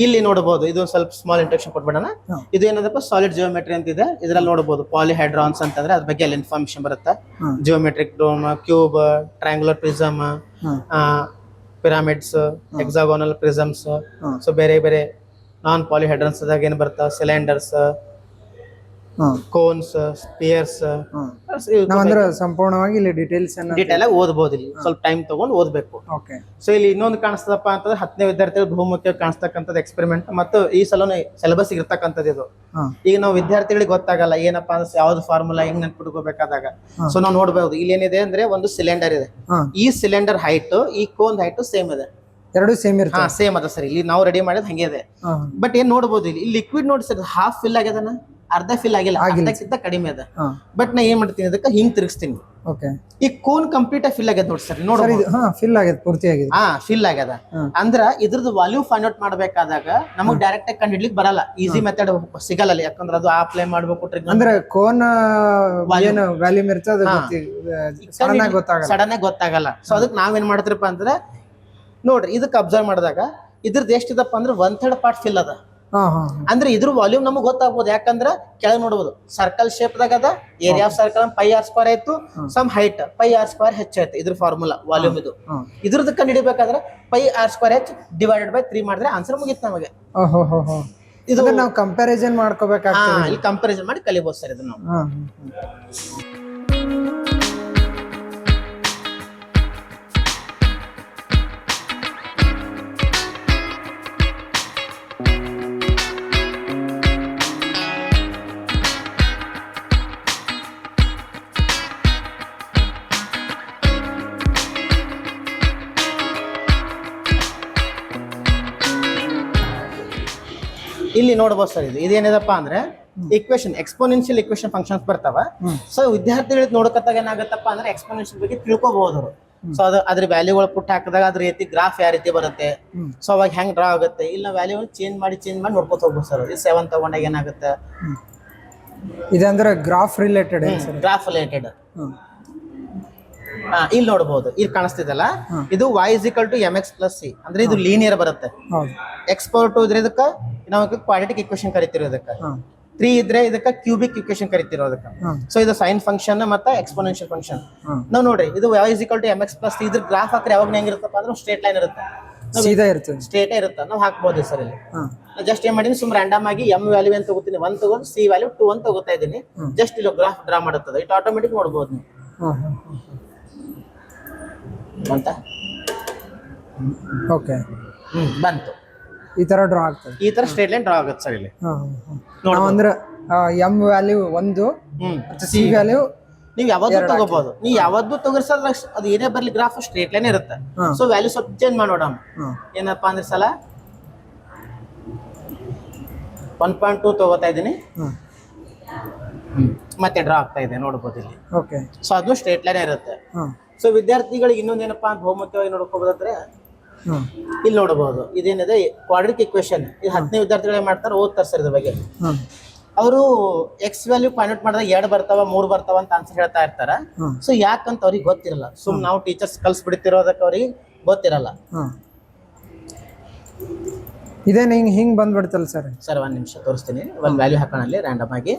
E: ಇಲ್ಲಿ ನೋಡಬಹುದು ಇದು ಸ್ವಲ್ಪ ಸ್ಮಾಲ್ ಇಂಟ್ರಕ್ಷನ್ ಕೊಟ್ಬಿಡೋಣ. ಇದು ಏನದಪ್ಪ ಸಾಲಿಡ್ ಜಿಯೋಮೆಟ್ರಿ ಅಂತ ಇದೆ ಇದ್ರಲ್ಲಿ ನೋಡಬಹುದು ಪಾಲಿಹೈಡ್ರಾನ್ಸ್ ಅಂತಂದ್ರೆ ಅದ್ರ ಬಗ್ಗೆ ಎಲ್ಲ ಇನ್ಫಾರ್ಮೇಶನ್ ಬರುತ್ತೆ. Geometric dome cube triangular prism
A: ಆ
E: ಪಿರಾಮಿಡ್ಸ್ ಹೆಕ್ಸಾಗೋನಲ್ ಪ್ರಿಸಮ್ಸ್. ಸೊ ಬೇರೆ ಬೇರೆ ನಾನ್ ಪಾಲಿಹೈಡ್ರನ್ಸ್ ಅದಾಗ ಏನ್ ಬರುತ್ತೆ ಸಿಲಿಂಡರ್ಸ್ ಕೋನ್ಸ್ ಸ್ಪಿಯರ್ಸ್
A: ನಾವಂದ್ರೆ ಸಂಪೂರ್ಣವಾಗಿ ಇಲ್ಲಿ ಡೀಟೇಲ್ಸ್ ಅನ್ನ
E: ಡೀಟೇಲ್ ಆಗಿ ಓದ್ಬೋದು ಇಲ್ಲಿ. ಸ್ವಲ್ಪ ಟೈಮ್ ತಗೊಂಡು ಓದ್ಬೇಕು.
A: ಓಕೆ
E: ಸೊ ಇಲ್ಲಿ ಇನ್ನೊಂದು ಕಾಣಿಸ್ತದಪ್ಪ ಅಂತಂದ್ರೆ ಹತ್ತನೇ ವಿದ್ಯಾರ್ಥಿಗಳು ಬಹುಮುಖ್ಯ ಕಾಣಿಸ್ತಕ್ಕಂಥದ್ದು ಎಕ್ಸ್ಪೆರಿಮೆಂಟ್ ಮತ್ತು ಈ ಸಲನು ಸಿಲೆಬಸ್ ಇರ್ತಕ್ಕಂಥದ್ದು ಇದು. ಈಗ ನಾವು ವಿದ್ಯಾರ್ಥಿಗಳಿಗೆ ಗೊತ್ತಾಗಲ್ಲ ಏನಪ್ಪಾ ಅಂದ್ರೆ ಯಾವ್ದು ಫಾರ್ಮುಲಾ ಹೆಂಗ್ ನೆನ್ಪಿಟ್ಕೋಬೇಕಾದಾಗ. ಸೊ ನಾವು ನೋಡಬಹುದು ಇಲ್ಲಿ ಏನಿದೆ ಅಂದ್ರೆ ಒಂದು ಸಿಲಿಂಡರ್ ಇದೆ. ಈ ಸಿಲಿಂಡರ್ ಹೈಟ್ ಈ ಕೋನ್ ಹೈಟ್ ಸೇಮ್ ಇದೆ.
A: ಎರಡು ಸೇಮ್
E: ಹಾ
A: ಇರ್ತವೆ
E: ಸೇಮ್ ಅದ ಸರ್. ಇಲ್ಲಿ ನಾವು ರೆಡಿ ಮಾಡಿದ್ ಹಂಗೆ ಇದೆ. ಬಟ್ ಏನ್ ನೋಡಬಹುದು ಇಲ್ಲಿ? ಲಿಕ್ವಿಡ್ ನೋಡಿ ಸರ್ ಹಾಫ್ ಫಿಲ್ ಆಗ್ಯದನ? ಅರ್ಧ ಫಿಲ್ ಆಗಿಲ್ಲ. ಅರ್ಧಕ್ಕಿಂತ ಕಡಿಮೆ ಅದ. ಬಟ್ ನಾ ಏನ್ ಮಾಡ್ತೀನಿ ಅದಕ್ಕೆ ಹಿಂಗ್ ತಿರುಗಿಸ್ತೀನಿ.
A: ಓಕೆ
E: ಈ ಕೋನ್ ಕಂಪ್ಲೀಟ್ ಫಿಲ್ ಆಗ್ಯದ ನೋಡಿ ಸರ್ ನೋಡಿ
A: ಇದು ಹಾ ಫಿಲ್ ಆಗ್ಯದ ಪೂರ್ತಿ ಆಗಿದೆ
E: ಹಾ ಫಿಲ್ ಆಗ್ಯದ. ಅಂದ್ರ ಇದ್ರದ್ದು ವಾಲ್ಯೂಮ್ ಫೈಂಡ್ ಔಟ್ ಮಾಡ್ಬೇಕಾದಾಗ ನಮಗ್ ಡೈರೆಕ್ಟ್ ಆಗಿ ಕಂಡಿಡ್ಲಿಕ್ಕೆ ಬರಲ್ಲ. ಈಸಿ ಮೆಥಡ್ ಸಿಗಲ್ಲ ಯಾಕಂದ್ರೆ ಅದು ಅಪ್ಲೈ ಮಾಡ್ಬೇಕು
A: ಅಂದ್ರೆ ಕೋನ್. ಏನು ವ್ಯಾಲ್ಯೂಮ್ ಇರ್ತದೆ. ಸಡನ್ ಆಗಿ ಗೊತ್ತಾಗಲ್ಲ.
E: ಸಡನ್ ಆಗಿ ಗೊತ್ತಾಗಲ್ಲ. ಸೊ ಅದಕ್ಕೆ ನಾವೇನ್ ಮಾಡ್ತೀರಪ್ಪ ಅಂದ್ರೆ ನೋಡ್ರಿ ಇದಕ್ಕೆ ಅಬ್ಸರ್ವ್ ಮಾಡಿದಾಗ ಇದ್ರದ್ದು ಎಷ್ಟಿದಪ್ಪ ಅಂದ್ರೆ ಒನ್ ಥರ್ಡ್ ಪಾರ್ಟ್ ಫಿಲ್ ಅದ. ಅಂದ್ರೆ ಇದ್ರ ವಾಲ್ಯೂಮ್ ನಮಗೆ ಗೊತ್ತಾಗ್ಬೋದು. ಯಾಕಂದ್ರೆ ಕೆಳಗೆ ನೋಡ್ಬೋದು ಸರ್ಕಲ್ ಶೇಪ್ ದಾಗ ಅದ area of circle pi R square ಆಯ್ತು sum height pi R square ಹೆಚ್ಚಾಯ್ತು ಇದ್ರ ಫಾರ್ಮುಲಾ ವಾಲ್ಯೂಮ್ ಇದು.
A: ಇದ್ರದ
E: ಇದ್ರದ್ದು ಕಂಡು ಹಿಡಿಬೇಕಾದ್ರೆ pi R square H divided by three ಮಾಡಿದ್ರೆ ಆನ್ಸರ್ ಮುಗೀತು ನಮಗೆ. ಇದು
A: ನಾವು ಕಂಪ್ಯಾರಿಸನ್ ಮಾಡ್ಕೋಬೇಕಾಗ್ತದೆ
E: ಇಲ್ಲಿ ಕಂಪ್ಯಾರಿಸನ್ ಮಾಡಿ ಕಲಿಬಹುದು ಸರ್ ಇದನ್ನ ನಾವು. ಇಲ್ಲಿ ನೋಡ್ಬೋದು ಸರ್ ಇದು. ಇದೇನಿದಪ್ಪ ಅಂದ್ರೆ ಇಕ್ವೇಶನ್ ಎಕ್ಸ್ಪೋನೆನ್ಷಿಯಲ್ ಇಕ್ವೇಶನ್ ಫಂಕ್ಷನ್ಸ್ ಬರ್ತಾವ. ಸೊ ವಿದ್ಯಾರ್ಥಿಗಳಿಗೆ ನೋಡಕತ್ತಾಗ ಏನಾಗತ್ತಪ್ಪ ಅಂದ್ರೆ ಎಕ್ಸ್ಪೋನೆನ್ಷಿಯಲ್ ಬಗ್ಗೆ ತಿಳ್ಕೊಬಹುದು ಅವರು. ಸೊ ಅದು ಅದ್ರ ವ್ಯಾಲ್ಯೂಗಳು ಪುಟ್ ಹಾಕಿದಾಗ ಅದ್ರ ರೀತಿ ಗ್ರಾಫ್ ಯಾವ ರೀತಿ ಬರುತ್ತೆ. ಸೊ ಅವಾಗ ಹೆಂಗ್ ಡ್ರಾ ಆಗುತ್ತೆ. ಇಲ್ಲ ವ್ಯಾಲ್ಯೂ ಚೇಂಜ್ ಮಾಡಿ ಚೇಂಜ್ ಮಾಡಿ ನೋಡ್ಕೊತ ಹೋಗ್ಬೋದು ಸರ್ ಈ ಸೆವೆನ್ ತಗೊಂಡಾಗ ಏನಾಗುತ್ತೆ?
A: ಇದಂದ್ರೆ graph related
E: sir? Graph
A: related
E: ಇಲ್ಲಿ ನೋಡಬಹುದು ಇಲ್ಲಿ ಕಾಣಿಸ್ತಿದಲ್ಲ. ಇದು y is equal to M X plus C ಅಂದ್ರೆ ಇದು ಲೀನಿಯರ್ ಬರುತ್ತೆ.
A: ಹೌದು.
E: ಎಕ್ಸ್ ಪವರ್ ಟು ಇದ್ರೆ ಇದಕ್ಕೆ ನಾವು ಕ್ವಾಡ್ರೆಟಿಕ್ ಇಕ್ವೇಶನ್ ಕರಿತಿರೋ ಇದಕ್ಕೆ. ತ್ರೀ ಇದ್ರೆ ಇದಕ್ಕೆ ಕ್ಯೂಬಿಕ್ ಇಕ್ವೇಶನ್
A: ಕರಿತಿರೋದಕ್ಕೆ
E: ಸೊ ಇದು ಸೈನ್ ಫಂಕ್ಷನ್ ಮತ್ತೆ ಎಕ್ಸ್ಪೋನೆನ್ಷಿಯಲ್ ಫಂಕ್ಷನ್ ನಾವು ನೋಡ್ರಿ ಇದು y is equal to M X plus ಇದ್ರ ಗ್ರಾಫ್ ಹಾಕ್ರೆ ಯಾವಾಗ ಹೆಂಗಿರುತ್ತಪ್ಪ ಅಂದ್ರೆ ಸ್ಟ್ರೇಟ್ ಲೈನ್ ಇರುತ್ತೆ.
A: ಸೀದಾ ಇರ್ತದೆ
E: ಸ್ಟ್ರೇಟ್ ಇರುತ್ತೆ. ನಾವು ಹಾಕ್ಬೋದು ಸರ್ ಇಲ್ಲಿ ಜಸ್ಟ್ ಏನ್ ಮಾಡಿದೀನಿ ಸುಮ್ ರ್ಯಾಂಡಮ್ ಆಗಿ ಎಂ ವ್ಯಾಲ್ಯೂ ಅಂತ ತಗೋತೀನಿ? ಒನ್ ತಗೊಂಡು ಸಿ ವ್ಯಾಲ್ಯೂ ಟೂ ಅಂತ ತಗೋತಾ
A: ಇದೀನಿ.
E: ಜಸ್ಟ್ ಇಲ್ಲಿ ಗ್ರಾಫ್ ಡ್ರಾ ಮಾಡುತ್ತದೆ. ಇಟ್ ಆಟೋಮೆಟಿಕ್ ನೋಡ್ಬೋದು ನೀವು. ಅಂತ?
A: ಓಕೆ
E: ಹ್ಮ್ ಬಂತು.
A: ಈ ತರ ಡ್ರಾ ಆಗ್ತದೆ.
E: ಈ ತರ ಸ್ಟ್ರೇಟ್ ಲೈನ್ ಡ್ರಾ ಆಗುತ್ತೆ ಸರ್ ಇಲ್ಲಿ.
A: ನಾವು ಅಂದ್ರೆ ಎಂ ವ್ಯಾಲ್ಯೂ ಒಂದು
E: ಹ್ಮ್
A: ಮತ್ತೆ ಸಿ ವ್ಯಾಲ್ಯೂ
E: ನೀವು ಯಾವ್ದು ತಗೋಬಹುದು ನೀವು ಯಾವ್ದು ತಗೋರ್ಸಲ್ಲ ಅದು ಏನೇ ಬರ್ಲಿ ಗ್ರಾಫ್ ಸ್ಟ್ರೇಟ್ ಲೈನ್ ಇರುತ್ತೆ. ಸೊ ವ್ಯಾಲ್ಯೂ ಸ್ವಲ್ಪ ಚೇಂಜ್ ಮಾಡೋಣ ಏನಪ್ಪ ಅಂದ್ರೆ ಸಲ? ಒನ್ ಪಾಯಿಂಟ್ ಟೂ ತಗೋತಾ ಇದ್ದೀನಿ. ಮತ್ತೆ ಡ್ರಾ ಆಗ್ತಾ ಇದೆ ನೋಡ್ಬೋದು ಇಲ್ಲಿ.
A: ಓಕೆ
E: ಸೊ ಅದು ಸ್ಟ್ರೇಟ್ ಲೈನ್ ಇರುತ್ತೆ. ಸೊ ವಿದ್ಯಾರ್ಥಿಗಳಿಗೆ ಇನ್ನೊಂದೇನಪ್ಪಾ ಅಂತ ಬಹುಮುಖ್ಯವಾಗಿ ನೋಡ್ಕೋಬೋದಂದ್ರೆ ಇಲ್ಲಿ ನೋಡಬಹುದು. ಇದೇನಿದೆ ಕ್ವಾಡ್ರಿಕ್ ಇಕ್ವೇಶನ್ ಇದು ಹತ್ತನೇ ವಿದ್ಯಾರ್ಥಿಗಳು ಏನ್ ಮಾಡ್ತಾರೆ ಓದ್ತಾರೆ ಸರ್ ಇದ್ರ ಬಗ್ಗೆ. ಅವರು ಎಕ್ಸ್ ವ್ಯಾಲ್ಯೂ ಫೈಂಡ್ ಔಟ್ ಮಾಡಿದಾಗ ಎರಡು ಬರ್ತಾವ ಮೂರು ಬರ್ತಾವ ಅಂತ ಆನ್ಸರ್ ಹೇಳ್ತಾ ಇರ್ತಾರ. ಸೊ ಯಾಕಂತ ಅವ್ರಿಗೆ ಗೊತ್ತಿರಲ್ಲ. ಸುಮ್ ನಾವು ಟೀಚರ್ಸ್ ಕಲ್ಸ್ಬಿಡ್ತಿರೋದಕ್ಕೆ ಅವ್ರಿಗೆ ಗೊತ್ತಿರಲ್ಲ.
A: ಇದೇನು ಹಿಂಗೆ ಹಿಂಗೆ ಬಂದ್ಬಿಡ್ತಲ್ಲ ಸರ್?
E: ಸರ್ ಒಂದು ನಿಮಿಷ ತೋರಿಸ್ತೀನಿ. ಒಂದು ವ್ಯಾಲ್ಯೂ ಹಾಕೋಣ ಅಲ್ಲಿ ರ್ಯಾಂಡಮ್ ಆಗಿ.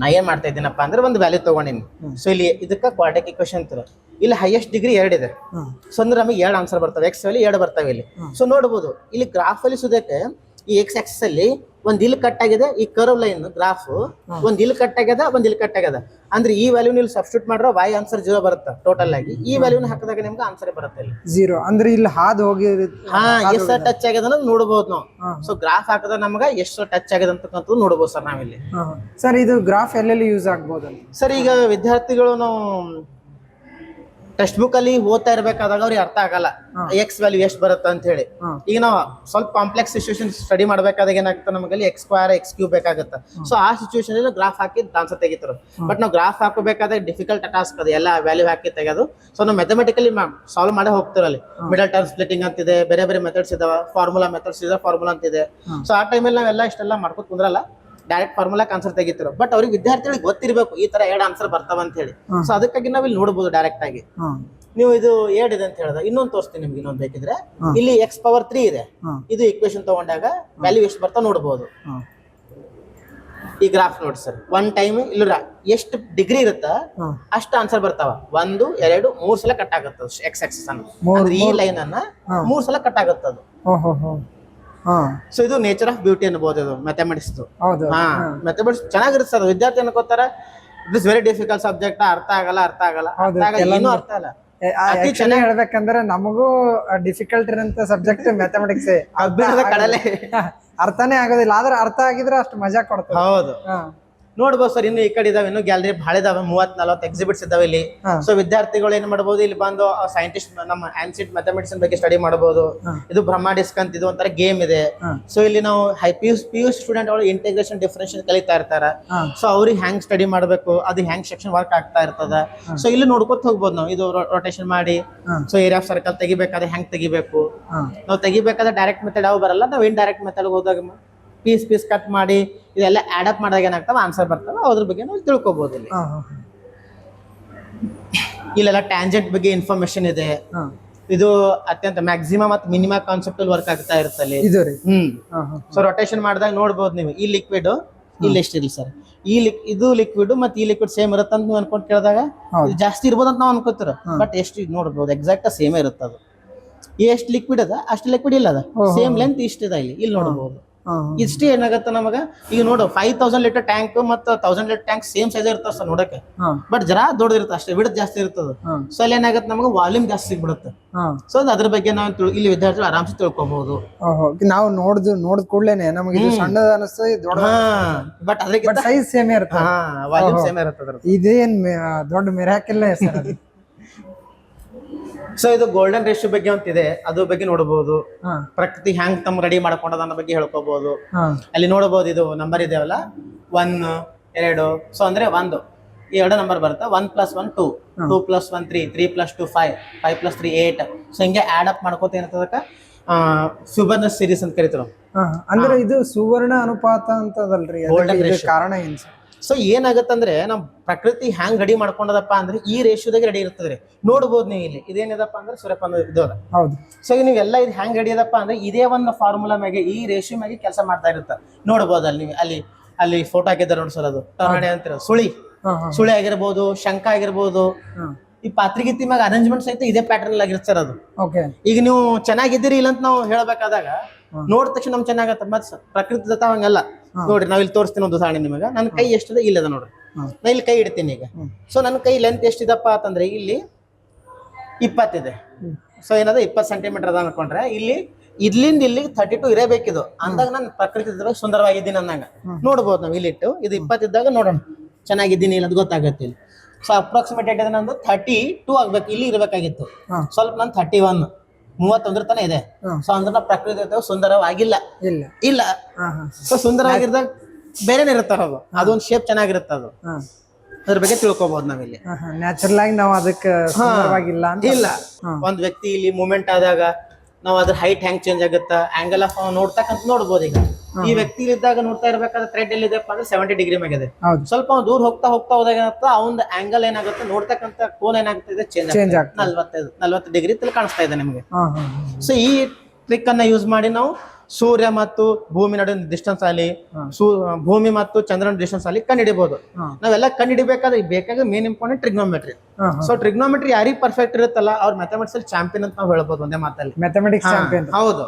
E: ನಾ ಏನು ಮಾಡ್ತಾ ಇದ್ದೀನಪ್ಪ ಅಂದ್ರೆ ಒಂದು ವ್ಯಾಲ್ಯೂ ತಗೊಂಡಿನಿ. ಸೊ ಇಲ್ಲಿ ಇದಕ್ಕೆ ಕ್ವಾಡ್ರಿಕ್ ಇಕ್ವೇಶನ್ ಅಂತಾರೆ. ಇಲ್ಲಿ ಹೈಯೆಸ್ಟ್ ಡಿಗ್ರಿ ಎರಡಿದೆ
A: ಇದೆ.
E: ಸೊ ಅಂದ್ರೆ ನಮಗೆ ಎರಡು ಆನ್ಸರ್ ಬರ್ತವೆ. ಎಕ್ಸ್ ಅಲ್ಲಿ ಎರಡು ಬರ್ತವೆ ಇಲ್ಲಿ. ಸೊ ನೋಡಬಹುದು ಇಲ್ಲಿ ಗ್ರಾಫ್ ಅಲ್ಲಿ ಸುದಕ್ಕೆ ಈ ಎಕ್ಸ್ ಆಕ್ಸಿಸ್ ಅಲ್ಲಿ ಒಂದ್ ಇಲ್ಲಿ ಕಟ್ ಆಗಿದೆ ಈ ಕರ್ವ್ ಲೈನ್ ಗ್ರಾಫ್ ಒಂದ್ ಇಲ್ಲಿ ಕಟ್ ಆಗ್ಯದ ಒಂದ್ ಇಲ್ಲಿ ಕಟ್ ಆಗ್ಯದ ಅಂದ್ರೆ ಈ ವ್ಯಾಲ್ಯೂ ನೀವು ಸಬ್ಸ್ಟಿಟ್ಯೂಟ್ ಮಾಡ್ರೆ ವೈ ಆನ್ಸರ್ ಜೀರೋ ಬರುತ್ತೆ ಟೋಟಲ್ ಆಗಿ. ಈ ವ್ಯಾಲ್ಯೂನ ಹಾಕಿದಾಗ ನಿಮ್ಗೆ ಆನ್ಸರ್ ಬರುತ್ತೆ ಇಲ್ಲಿ.
A: ಜೀರೋ ಅಂದ್ರೆ ಇಲ್ಲಿ ಹಾದು ಹೋಗಿ
E: ಹಾ ಎಷ್ಟು ಟಚ್ ಆಗ್ಯದ ಅನ್ನೋದು ನೋಡಬಹುದು ನಾವು. ಸೊ ಗ್ರಾಫ್ ಹಾಕದ ನಮ್ಗೆ ಎಷ್ಟು ಟಚ್ ಆಗ್ಯದ ಅಂತಕ್ಕಂಥದ್ದು ನೋಡಬಹುದು ಸರ್ ನಾವಿಲ್ಲಿ.
A: ಸರ್ ಇದು ಗ್ರಾಫ್ ಎಲ್ಲೆಲ್ಲಿ ಯೂಸ್ ಆಗ್ಬೋದು
E: ಸರ್ ಈಗ ವಿದ್ಯಾರ್ಥಿಗಳು ನಾವು ಟೆಕ್ಸ್ಟ್ ಬುಕ್ ಅಲ್ಲಿ ಓದ್ತಾ ಇರ್ಬೇಕಾದಾಗ ಅವ್ರಿಗೆ ಅರ್ಥ ಆಗಲ್ಲ. ಎಕ್ಸ್ ವ್ಯಾಲ್ಯೂ ಎಷ್ಟು ಬರುತ್ತೆ ಅಂತ ಹೇಳಿ. ಈಗ ನಾವು ಸ್ವಲ್ಪ ಕಾಂಪ್ಲೆಕ್ಸ್ ಸಿಚುವೇಶನ್ ಸ್ಟಡಿ ಮಾಡ್ಬೇಕಾದಾಗ ಏನಾಗುತ್ತೆ? ನಮಗಲ್ಲಿ ಎಕ್ಸ್ ಸ್ಕ್ವೇರ್ ಎಕ್ಸ್ ಕ್ಯೂಬ್ ಬೇಕಾಗುತ್ತೆ. ಸೊ ಆ ಸಿಚುವೇಶನ್ ಅಲ್ಲಿ ಗ್ರಾಫ್ ಹಾಕಿ ಆನ್ಸರ್ ತೆಗಿತಾರೆ. ಬಟ್ ನಾವು ಗ್ರಾಫ್ ಹಾಕಬೇಕಾದ್ರೆ ಡಿಫಿಕಲ್ಟ್ ಟಾಸ್ಕ್ ಅದು. ಎಲ್ಲ ವ್ಯಾಲ್ಯೂ ಹಾಕಿ ತೆಗೆದು. ಸೊ ನಾವು ಮೆಥಮೆಟಿಕಲಿ ಸಾಲ್ವ್ ಮಾಡೇ ಹೋಗ್ತಿರಲ್ಲಿ ಮಿಡಲ್ ಟರ್ಮ್ ಸ್ಪ್ಲಿಟಿಂಗ್ ಅಂತಿದೆ. ಬೇರೆ ಬೇರೆ ಮೆಥಡ್ಸ್ ಇದಾವೆ. ಫಾರ್ಮುಲಾ ಮೆಥಡ್ಸ್ ಇದೆ ಫಾರ್ಮುಲಾ ಅಂತಿದೆ. ಸೊ ಆ ಟೈಮಲ್ಲಿ ನಾವೆಲ್ಲ ಇಷ್ಟೆಲ್ಲ ಮಾಡ್ಕೊತ ಕುಂದ್ರಲ್ಲ. ಡೈರೆಕ್ಟ್ ಫಾರ್ಮುಲಾಕ್ ಆನ್ಸರ್ ತೆಗಿತಿರೋ. ಬಟ್ ಅವ್ರಿಗೆ ವಿದ್ಯಾರ್ಥಿಗಳಿಗೆ ಗೊತ್ತಿರಬೇಕು ಈ ತರ ಎರಡು ಆನ್ಸರ್ ಬರ್ತಾವ ಅಂತ ಹೇಳಿ. ಸೊ ಅದಕ್ಕಾಗಿ ನಾವು ಇಲ್ಲಿ ನೋಡ್ಬೋದು ಡೈರೆಕ್ಟ್ ಆಗಿ. ನೀವು ಇದು ಏಡಿದೆ ಅಂತ ಹೇಳಿದ ಇನ್ನೊಂದು ತೋರಿಸ್ತೀನಿ ನಿಮ್ಗೆ ಇನ್ನೊಂದು ಬೇಕಿದ್ರೆ. ಇಲ್ಲಿ ಎಕ್ಸ್ ಪವರ್ ತ್ರೀ ಇದೆ. ಇದು ಇಕ್ವೇಶನ್ ತಗೊಂಡಾಗ ವ್ಯಾಲ್ಯೂ ಎಷ್ಟು ಬರ್ತಾ
A: ನೋಡಬಹುದು
E: ಈ ಗ್ರಾಫ್ ನೋಡಿ ಸರ್ ಒನ್ ಟೈಮ್ ಇಲ್ಲ ಎಷ್ಟು ಡಿಗ್ರಿ ಇರುತ್ತ. ಅಷ್ಟು ಆನ್ಸರ್ ಬರ್ತಾವ. ಒಂದು ಎರಡು ಮೂರ್ ಸಲ ಕಟ್ ಆಗುತ್ತದ ಎಕ್ಸ್ ಎಕ್ಸ್ ಅನ್ನ. ಈ ಲೈನ್ ಅನ್ನ. ಮೂರ್ ಸಲ ಕಟ್ ಆಗುತ್ತದು. ಸೊ ಇದು ನೇಚರ್ ಆಫ್ ಬ್ಯೂಟಿ ಅನ್ಬೋದು ಇದು ಮ್ಯಾಥಮೆಟಿಕ್ಸ್
A: ಹೌದು.
E: ಹಾ ಮ್ಯಾಥಮೆಟಿಕ್ಸ್ ಚೆನ್ನಾಗಿರುತ್ತೆ ಸರ್ ವಿದ್ಯಾರ್ಥಿ ಅನ್ಕೋತಾರ ಇಟ್ಸ್ ವೆರಿ ಡಿಫಿಕಲ್ಟ್ ಸಬ್ಜೆಕ್ಟ್ ಅರ್ಥ ಆಗಲ್ಲ ಅರ್ಥ ಆಗಲ್ಲ.
A: ಏನು
E: ಅರ್ಥ ಆಗಲ್ಲ ಏನೂ ಅರ್ಥ ಆಗಲ್ಲ ಅತಿ
A: ಆಕ್ಚುಲಿ
E: ಚೆನ್ನಾಗ್-
A: ಹೇಳ್ಬೇಕಂದ್ರೆ ನಮಗೂ ಡಿಫಿಕಲ್ಟ್ ಇರುವಂತ ಸಬ್ಜೆಕ್ಟ್ ಮ್ಯಾಥಮೆಟಿಕ್ಸ್
E: ಕಡಲೆ.
A: ಅರ್ಥನೇ ಆಗೋದಿಲ್ಲ ಆದ್ರೆ ಅರ್ಥ ಆಗಿದ್ರೆ ಅಷ್ಟು ಮಜಾ ಕೊಡ್ತದೆ.
E: ಹೌದು. ನೋಡ್ಬೋದು ಸರ್ ಇನ್ನು ಈ ಕಡೆ ಇದಾವೆ ಇನ್ನು ಗ್ಯಾಲರಿ ಭಾಳ ಇದಾವೆ ಮೂವತ್ ನಲವತ್ತು ಎಕ್ಸಿಬಿಟ್ಸ್ ಇದಾವೆ ಇಲ್ಲಿ. ಸೊ ವಿದ್ಯಾರ್ಥಿಗಳು ಏನ್ ಮಾಡಬಹುದು ಇಲ್ಲಿ ಬಂದು ಸೈಂಟಿಸ್ಟ್ ನಮ್ಮ ಆನ್ಸಿಟ್ ಮ್ಯಾಥಮೆಟಿಕ್ಸ್ ಬಗ್ಗೆ ಸ್ಟಡಿ ಮಾಡಬಹುದು ಇದು ಬ್ರಹ್ಮ ಡಿಸ್ಕ್ ಅಂತ ಇದು ಒಂಥರ ಗೇಮ್ ಇದೆ. ಸೊ ಇಲ್ಲಿ ನಾವು high P U P U student ಅವರು ಇಂಟಿಗ್ರೇಷನ್ ಡಿಫ್ರೆನ್ಷನ್ ಕಲಿತಾ ಇರ್ತಾರ. ಸೊ ಅವ್ರಿಗೆ ಹೆಂಗ್ ಸ್ಟಡಿ ಮಾಡಬೇಕು ಅದು ಹ್ಯಾಂಗ್ ಸೆಕ್ಷನ್ ವರ್ಕ್ ಆಗ್ತಾ ಇರ್ತದ. ಸೊ ಇಲ್ಲಿ ನೋಡ್ಕೊತ ಹೋಗ್ಬೋದು ನಾವು ಇದು ರೊಟೇಷನ್ ಮಾಡಿ. ಸೊ ಏರಿಯಾ ಆಫ್ ಸರ್ಕಲ್ ತೆಗಿಬೇಕಾದ್ರೆ ಹೆಂಗ್ ತೆಗಿಬೇಕು? ನಾವು ತೆಗಿಬೇಕಾದ್ರೆ ಡೈರೆಕ್ಟ್ ಮೆಥಡ್ ಯಾವ ಬರಲ್ಲ ನಾವು ಇನ್ ಡೈರೆಕ್ಟ್ ಮೆಥಡ್ ಹೋದಾಗ ಪೀಸ್ ಪೀಸ್ ಕಟ್ ಮಾಡಿ ಇದೆಲ್ಲ ಆಡ್ ಅಪ್ ಮಾಡಿದಾಗ ಏನಾಗ್ತಾವ? ಆನ್ಸರ್ ಬರ್ತಾವ. ಅದ್ರ ಬಗ್ಗೆ ನಾವು ತಿಳ್ಕೊಬಹುದು ಇಲ್ಲಿ. ಇಲ್ಲೆಲ್ಲ ಟ್ಯಾಂಜೆಂಟ್ ಬಗ್ಗೆ ಇನ್ಫಾರ್ಮೇಶನ್ ಇದೆ. ಇದು ಅತ್ಯಂತ ಮ್ಯಾಕ್ಸಿಮಮ್ ಮತ್ತು ಮಿನಿಮಮ್ ಕಾನ್ಸೆಪ್ಟ್ ಅಲ್ಲಿ ವರ್ಕ್ ಆಗ್ತಾ ಇರುತ್ತೆ ಅಲ್ಲಿ.
A: ಇದು ರೀ.
E: ಹ್ಮ್. ಸೊ ರೊಟೇಷನ್ ಮಾಡಿದಾಗ ನೋಡ್ಬೋದು ನೀವು. ಈ ಲಿಕ್ವಿಡ್ ಇಲ್ಲಿ ಎಷ್ಟಿರಲಿ ಸರ್ ಈ ಲಿಕ್ ಇದು ಲಿಕ್ವಿಡ್ ಮತ್ತೆ ಈ ಲಿಕ್ವಿಡ್ ಸೇಮ್ ಇರುತ್ತೆ ಅಂತ ನೀವು ಅನ್ಕೊಂಡ್ ಕೇಳಿದಾಗ ಜಾಸ್ತಿ ಇರ್ಬೋದು ಅಂತ ನಾವು ಅನ್ಕೋತೀರ. ಬಟ್ ಎಷ್ಟು ನೋಡ್ಬೋದು. ಎಕ್ಸಾಕ್ಟ್ ಸೇಮ್ ಇರುತ್ತೆ ಅದು ಎಷ್ಟು ಲಿಕ್ವಿಡ್ ಅದ ಅಷ್ಟು ಲಿಕ್ವಿಡ್ ಇಲ್ಲ ಅದ. ಸೇಮ್ ಲೆಂತ್ ಇಷ್ಟಿದೆ ಇಲ್ಲಿ. ಇಲ್ಲಿ ನೋಡ್ಬೋದು.
A: ಹಾ
E: ಇಷ್ಟೇ ಏನಾಗತ್ತ ನಮಗ? ಈಗ ನೋಡು ಫೈವ್ ತೌಸಂಡ್ ಲೀಟರ್ ಟ್ಯಾಂಕ್ ಮತ್ತ thousand litre tank same size ಇರ್ತಾವ ಸರ್ ನೋಡಕ್ಕೆ. ಬಟ್ ಜರಾ ದೊಡ್ಡದಿರುತ್ತೆ ಅಷ್ಟೇ ವಿಡ್ ಜಾಸ್ತಿ ಇರ್ತದ. ಸೊ ಅಲ್ಲಿ ಏನಾಗತ್ತೆ ನಮಗೆ? ವಾಲ್ಯೂಮ್ ಜಾಸ್ತಿ ಸಿಗ್ಬಿಡುತ್ತೆ. ಸೊ ಅದ್ರ ಬಗ್ಗೆ ನಾವು ಇಲ್ಲಿ ವಿದ್ಯಾರ್ಥಿಗಳು ಆರಾಮ್ಸೆ ತಿಳ್ಕೊಬಹುದು
A: ನಾವು ನೋಡ್ದು ನೋಡಿದ ಕೂಡಲೇ ನಮಗೆ ಇದು ಸಣ್ಣದ ಅನಿಸ್ತದೆ ದೊಡ್ಡ
E: ಬಟ್ ಅದಕ್ಕೆ
A: ಸೈಜ್ ಸೇಮ್ ಇರುತ್ತೆ
E: ವಾಲ್ಯೂಮ್. ಸೇಮ್ ಇರುತ್ತೆ
A: ಇದೇನ್ ದೊಡ್ಡ ಮಿರಾಕಿಲ್ಲ ಸರ್
E: ಸೊ ಇದು ಗೋಲ್ಡನ್ ರೇಷ್ಯೋ ಬಗ್ಗೆ ಅಂತಿದೆ. ಅದ್ರ ಬಗ್ಗೆ ನೋಡಬಹುದು ಪ್ರಕೃತಿ ಹ್ಯಾಂಗ್ ತಮ್ಮ ರೆಡಿ ಮಾಡ್ಕೊಂಡದ ಅನ್ನೋ ಬಗ್ಗೆ ಹೇಳ್ಕೋಬಹುದು ಅಲ್ಲಿ ನೋಡಬಹುದು ಇದು ನಂಬರ್ ಇದೆಯಲ್ಲ ಒನ್ ಎರಡು. ಸೊ ಅಂದ್ರೆ ಒಂದು. ಈ ಎರಡು ನಂಬರ್ ಬರುತ್ತೆ? One plus one two two plus one three three plus two five five plus three eight so ಹಿಂಗೆ ಆಡ್ ಅಪ್ ಮಾಡ್ಕೋತ ಏನಂತದಕ್ಕೆ ಸುವರ್ಣ ಸೀರೀಸ್ ಅಂತ ಕರಿತಾರೆ
A: ಅಂದ್ರೆ ಇದು ಸುವರ್ಣ ಅನುಪಾತ ಅಂತದಲ್ರಿ. ಇದು ಕಾರಣ ಏನ್ ಸರ್?
E: ಸೊ ಏನಾಗತ್ತಂದ್ರೆ ನಮ್ ಪ್ರಕೃತಿ ಹ್ಯಾಂಗ್ ರೆಡಿ ಮಾಡ್ಕೊಂಡದಪ್ಪ ಅಂದ್ರೆ ಈ ರೇಷಿಯೋದಾಗ ರೆಡಿ ಇರ್ತದ್ರಿ. ನೋಡ್ಬೋದು ನೀವು ಇಲ್ಲಿ. ಇದೇನಿದಪ್ಪ ಅಂದ್ರೆ ಸೂರ್ಯಪಾನ ಇದು ಅದ
A: ಹೌದು.
E: ಸೊ ಈಗ ನೀವೆಲ್ಲ ಇದು ಹ್ಯಾಂಗ್ ರೆಡಿ ಅದಪ್ಪ ಅಂದ್ರೆ ಇದೇ ಒಂದು ಫಾರ್ಮುಲಾ ಮ್ಯಾಗೆ ಈ ರೇಷಿಯೋ ಮ್ಯಾಗೆ ಕೆಲಸ ಮಾಡ್ತಾ ಇರುತ್ತೆ. ನೋಡ್ಬೋದು ಅಲ್ಲಿ ನೀವು ಅಲ್ಲಿ ಅಲ್ಲಿ ಫೋಟೋ ಹಾಕಿದ್ದಾರೆ ನೋಡಿ ಸರ್ ಅದು. ತರಾಣೆ ಅಂತೀರ ಸುಳಿ. ಸುಳಿ ಆಗಿರ್ಬೋದು ಶಂಕ ಆಗಿರ್ಬೋದು. ಈ ಪಾತ್ರಿಗಿತ್ತಿ ಮ್ಯಾಗ ಅರೇಂಜ್ಮೆಂಟ್ ಸಹಿತ ಇದೇ ಪ್ಯಾಟರ್ನ್ ಆಗಿರ್ತಾರ ಅದು.
A: ಓಕೆ.
E: ಈಗ ನೀವು ಚೆನ್ನಾಗಿದ್ದೀರಿ ಇಲ್ಲ ಅಂತ ನಾವು ಹೇಳಬೇಕಾದಾಗ ನೋಡಿದ ತಕ್ಷಣ ನಮ್ಗೆ ಚೆನ್ನಾಗತ್ತೆ ಮತ್ತೆ ಪ್ರಕೃತಿ ದತ್ತ ಹಂಗಲ್ಲ. ನೋಡ್ರಿ ನಾವ್ ಇಲ್ಲಿ ತೋರಿಸ್ತೀನಿ ಒಂದು ಉದಾಹರಣೆ ನಿಮಗೆ. ನನ್ನ ಕೈ ಎಷ್ಟಿದೆ? ಇಲ್ಲದ ನೋಡ್ರಿ. ನಾ ಇಲ್ಲಿ ಕೈ ಇಡ್ತೀನಿ ಈಗ. ಸೊ ನನ್ನ ಕೈ ಲೆಂತ್ ಎಷ್ಟಿದಪ್ಪ ಅಂತಂದ್ರೆ ಇಲ್ಲಿ ಇಪ್ಪತ್ತಿದೆ. ಸೊ ಏನದ? ಇಪ್ಪತ್ ಸೆಂಟಿಮೀಟರ್ ಅದ ಅನ್ಕೊಂಡ್ರೆ ಇಲ್ಲಿ ಇಲ್ಲಿಂದ ಇಲ್ಲಿ ತರ್ಟಿ ಟು ಇರಬೇಕಿದು ಅಂದಾಗ ನಾನು ಪ್ರಕೃತಿ ಸುಂದರವಾಗಿದ್ದೀನಿ ಅನ್ನಂಗ. ನೋಡ್ಬೋದು ನಾವು ಇಲ್ಲಿಟ್ಟು. ಇದು ಇಪ್ಪತ್ತಿದ್ದಾಗ ನೋಡೋಣ. ಚೆನ್ನಾಗಿದ್ದೀನಿ ಇಲ್ಲ ಗೊತ್ತಾಗತ್ತೆ ಇಲ್ಲಿ. ಸೊ ಅಪ್ರಾಕ್ಸಿಮೇಟ್ ನಂದು ಥರ್ಟಿ ಟೂ ಆಗ್ಬೇಕು. ಇಲ್ಲಿ ಇರಬೇಕಾಗಿತ್ತು. ಸ್ವಲ್ಪ ನಾನು ಥರ್ಟಿ ಒನ್ ಮೂವತ್ತೊಂದ್ರ ತನ ಇದೆ. ಸೊ ಅಂದ್ರೆ ನಾವು ಪ್ರಕೃತಿ ಸುಂದರವಾಗಿಲ್ಲ.
A: ಇಲ್ಲ.
E: ಇಲ್ಲ. ಸೊ ಸುಂದರವಾಗಿರ್ದಾಗ ಬೇರೆನೇ ಇರುತ್ತಾರ ಅದು. ಅದೊಂದು ಶೇಪ್ ಚೆನ್ನಾಗಿರುತ್ತೆ ಅದು. ಅದ್ರ ಬಗ್ಗೆ ತಿಳ್ಕೊಬಹುದು ನಾವಿಲ್ಲಿ.
A: ನ್ಯಾಚುರಲ್ ಆಗಿ ನಾವು ಅದಕ್ಕೆ ಸುಂದರವಾಗಿಲ್ಲ ಅಂತ?
E: ಇಲ್ಲ. ಒಂದ್ ವ್ಯಕ್ತಿ ಇಲ್ಲಿ ಮೂಮೆಂಟ್ ಆದಾಗ ನಾವು ಅದ್ರ ಹೈಟ್ ಹ್ಯಾಂಗ್ ಚೇಂಜ್ ಆಗುತ್ತಾ ಆಂಗಲ್ ಆಫ್ ನೋಡ್ತಕ್ಕಂತ ನೋಡ್ಬೋದು ಈಗ. ಈ ವ್ಯಕ್ತಿ ಇದ್ದಾಗ ನೋಡ್ತಾ ಇರ್ಬೇಕಾದ್ರೆ ಥ್ರೆಡ್ ಎಲ್ಲಿದೆಪ್ಪ ಅಂದ್ರೆ ಸೆವೆಂಟಿ ಡಿಗ್ರಿ
A: ಮೇಗಿದೆ
E: ಸ್ವಲ್ಪ ಅವ್ನು ದೂರ ಹೋಗ್ತಾ ಹೋಗ್ತಾ ಹೋದಾಗ ಏನಾಗ್ತದೆ ಅವ್ನ ಆಂಗಲ್ ಏನಾಗುತ್ತೆ? ನೋಡ್ತಕ್ಕಂತ ಕೋನ್ ಏನಾಗ್ತಿದೆ ಚೇಂಜ್. ನಲ್ವತ್ತೈದು ನಲ್ವತ್ತು ಡಿಗ್ರಿ ಕಾಣಿಸ್ತಾ ಇದೆ ನಿಮಗೆ. ಸೊ ಈ ಟ್ರಿಕ್ ಅನ್ನ ಯೂಸ್ ಮಾಡಿ ನಾವು ಸೂರ್ಯ ಮತ್ತು ಭೂಮಿ ನಡುವಿನ ಡಿಸ್ಟೆನ್ಸ್ ಅಲ್ಲಿ ಸೂ ಭೂಮಿ ಮತ್ತು ಚಂದ್ರನ ಡಿಸ್ಟೆನ್ಸ್ ಅಲ್ಲಿ ಕಂಡುಹಿಡಿಬಹುದು
A: ಹಾ.
E: ನಾವೆಲ್ಲ ಕಂಡುಹಿಡಿಬೇಕಾದ್ರೆ ಬೇಕಾಗಿ main
A: important trigonometry
E: so trigonometry ಯಾರಿಗೆ ಪರ್ಫೆಕ್ಟ್ ಇರುತ್ತಲ್ಲ ಅವ್ರ ಮ್ಯಾಥಮೆಟಿಕ್ಸ್ ಅಲ್ಲಿ ಚಾಂಪಿಯನ್ ಅಂತ ನಾವು ಹೇಳ್ಬೋದು ಒಂದೇ ಮಾತಲ್ಲಿ.
A: ಮ್ಯಾಥಮೆಟಿಕ್ಸ್ ಚಾಂಪಿಯನ್
E: ಹೌದು.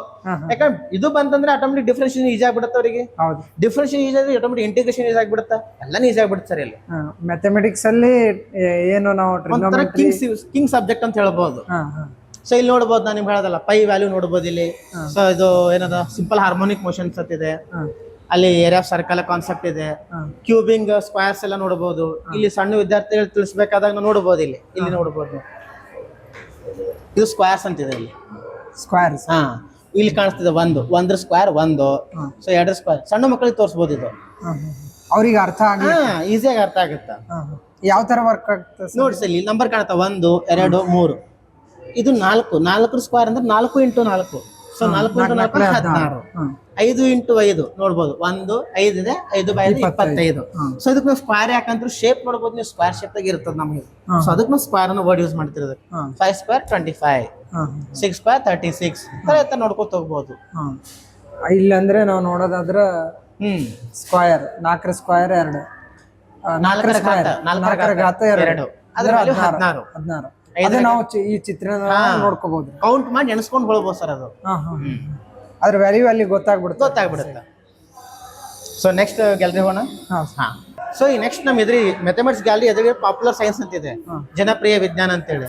E: ಯಾಕಂದ್ರೆ ಇದು ಬಂತಂದ್ರೆ ಆಟೋಮೆಟಿಕ್ ಡಿಫ್ರೆನ್ಷಿಯೇಷನ್ ಈಜಿ ಆಗ್ಬಿಡುತ್ತೆ ಅವರಿಗೆ.
A: ಹೌದು.
E: ಡಿಫ್ರೆನ್ಷಿಯೇಷನ್ ಈಜಿ ಆದ್ರೆ ಆಟೋಮೆಟಿಕ್ ಇಂಟಿಗ್ರೇಷನ್ ಈಜಿ ಆಗ್ಬಿಡುತ್ತೆ. ಎಲ್ಲಾನು ಈಜಿ ಆಗ್ಬಿಡುತ್ತೆ ಸರ್ ಇಲ್ಲಿ.
A: ಮ್ಯಾಥಮೆಟಿಕ್ಸ್ ಅಲ್ಲಿ ಏನು ನಾವು
E: ಕಿಂಗ್ ಕಿಂಗ್ ಸಬ್ಜೆಕ್ಟ್ ಅಂತ ಹೇಳ್ಬೋದು. ಸೊ ಇಲ್ಲಿ ನೋಡ್ಬೋದು ನಾನು ನಿಮ್ಗೆ ಹೇಳೋದಲ್ಲ ಪೈ ವ್ಯಾಲ್ಯೂ ನೋಡ್ಬೋದು ಇಲ್ಲಿ. ಸೊ ಇದು ಏನದ ಸಿಂಪಲ್ ಹಾರ್ಮೋನಿಕ್ ಮೋಷನ್ಸ್ ಅಂತ ಇದೆ. ಅಲ್ಲಿ ಏರಿಯಾ ಆಫ್ ಸರ್ಕಲ್ ಕಾನ್ಸೆಪ್ಟ್ ಇದೆ. ಕ್ಯೂಬಿಂಗ್ ಸ್ಕ್ವೇರ್ಸ್ ಎಲ್ಲ ನೋಡಬಹುದು ಇಲ್ಲಿ ಸಣ್ಣ ವಿದ್ಯಾರ್ಥಿಗಳು ತಿಳಿಸ್ಬೇಕಾದಾಗ ನೋಡ್ಬೋದು ನೋಡಬಹುದು ಇಲ್ಲಿ ಇಲ್ಲಿ ನೋಡಬಹುದು ಇದು ಸ್ಕ್ವೇರ್ಸ್ ಅಂತಿದೆ ಇಲ್ಲಿ.
A: ಸ್ಕ್ವೇರ್ಸ್
E: ಹಾ. ಇಲ್ಲಿ ಕಾಣಿಸ್ತಿದೆ ಒಂದು ಒಂದ್ರ ಸ್ಕ್ವೇರ್ ಒಂದು. ಸೊ ಎರಡು ಸ್ಕ್ವೇರ್ ಸಣ್ಣ ಮಕ್ಕಳಿಗೆ ತೋರಿಸಬಹುದು ಇದು.
A: ಅವ್ರಿಗೆ ಅರ್ಥ ಆಗ
E: ಈಸಿಯಾಗಿ ಅರ್ಥ ಆಗುತ್ತಾ?
A: ಯಾವ ತರ ವರ್ಕ್ ಆಗ್ತದೆ
E: ನೋಡ್ಸಿ ಇಲ್ಲಿ ನಂಬರ್ ಕಾಣುತ್ತಾ? ಒಂದು ಎರಡು ಮೂರು. ಇದು ನಾಲ್ಕು. ನಾಲ್ಕು ಸ್ಕ್ವೇರ್ ಅಂದ್ರೆ ನಾಲ್ಕು ಇಂಟು ನಾಲ್ಕು. ಸೊ ನಾಲ್ಕು ಇಂಟು ನಾಲ್ಕು ಹದಿನಾರು. ಐದು ಇಂಟು ಐದು ನೋಡ್ಬೋದು. ಒಂದು ಐದು ಇದೆ ಐದು ಬೈ ಇಪ್ಪತ್ತೈದು. ಸೊ ಇದಕ್ಕೆ ನಾವು ಸ್ಕ್ವೇರ್ ಯಾಕಂದ್ರೆ ಶೇಪ್ ನೋಡ್ಬೋದು ನೀವು ಸ್ಕ್ವೇರ್ ಶೇಪ್ ದಾಗ ಇರ್ತದೆ ನಮಗೆ. ಸೊ ಅದಕ್ಕೆ ನಾವು ಸ್ಕ್ವೇರ್ ಅನ್ನು ವರ್ಡ್ ಯೂಸ್ ಮಾಡ್ತಿರೋದು. Five square twenty
A: five
E: six square thirty six ತರ ನೋಡ್ಕೊತ ಹೋಗ್ಬೋದು.
A: ಇಲ್ಲಂದ್ರೆ ಇಲ್ಲಿ ಅಂದ್ರೆ ನಾವು ನೋಡೋದಾದ್ರೆ
E: ಹ್ಮ್.
A: ಸ್ಕ್ವೇರ್ ನಾಲ್ಕರ ಸ್ಕ್ವೇರ್ ಎರಡು. ನಾಲ್ಕರ
E: ಘಾತ, ನಾಲ್ಕರ ಘಾತ
A: ಎರಡು.
E: ಅದರ ಹದಿನಾರು.
A: ಹದಿನಾರು. ಅದೇ ನಾವು ಚಿ- ಈ ಚಿತ್ರಣ ನೋಡ್ಕೋಬಹುದು
E: ಕೌಂಟ್ ಮಾಡಿ ಎಣಿಸ್ಕೊಂಡು ಬಳ್ಬೋದು ಸರ್ ಅದು.
A: ಅದ್ರ ವ್ಯಾಲ್ಯೂ ಅಲ್ಲಿ ಗೊತ್ತಾಗ್ಬಿಡುತ್ತೆ.
E: ಗೊತ್ತಾಗ್ಬಿಡುತ್ತೆ. ಸೊ ನೆಕ್ಸ್ಟ್ ಗ್ಯಾಲರಿ ಹೋಗೋಣ?
A: ಹಾ
E: ಹಾ. ಸೊ ಈ ನೆಕ್ಸ್ಟ್ ನಮ್ಮ ಎದುರಿ ಮ್ಯಾಥಮೆಟಿಕ್ಸ್ ಗ್ಯಾಲರಿ ಎದುರಿಗೆ ಪಾಪ್ಯುಲರ್ ಸೈನ್ಸ್ ಅಂತಿದೆ. ಜನಪ್ರಿಯ ವಿಜ್ಞಾನ ಅಂತೇಳಿ.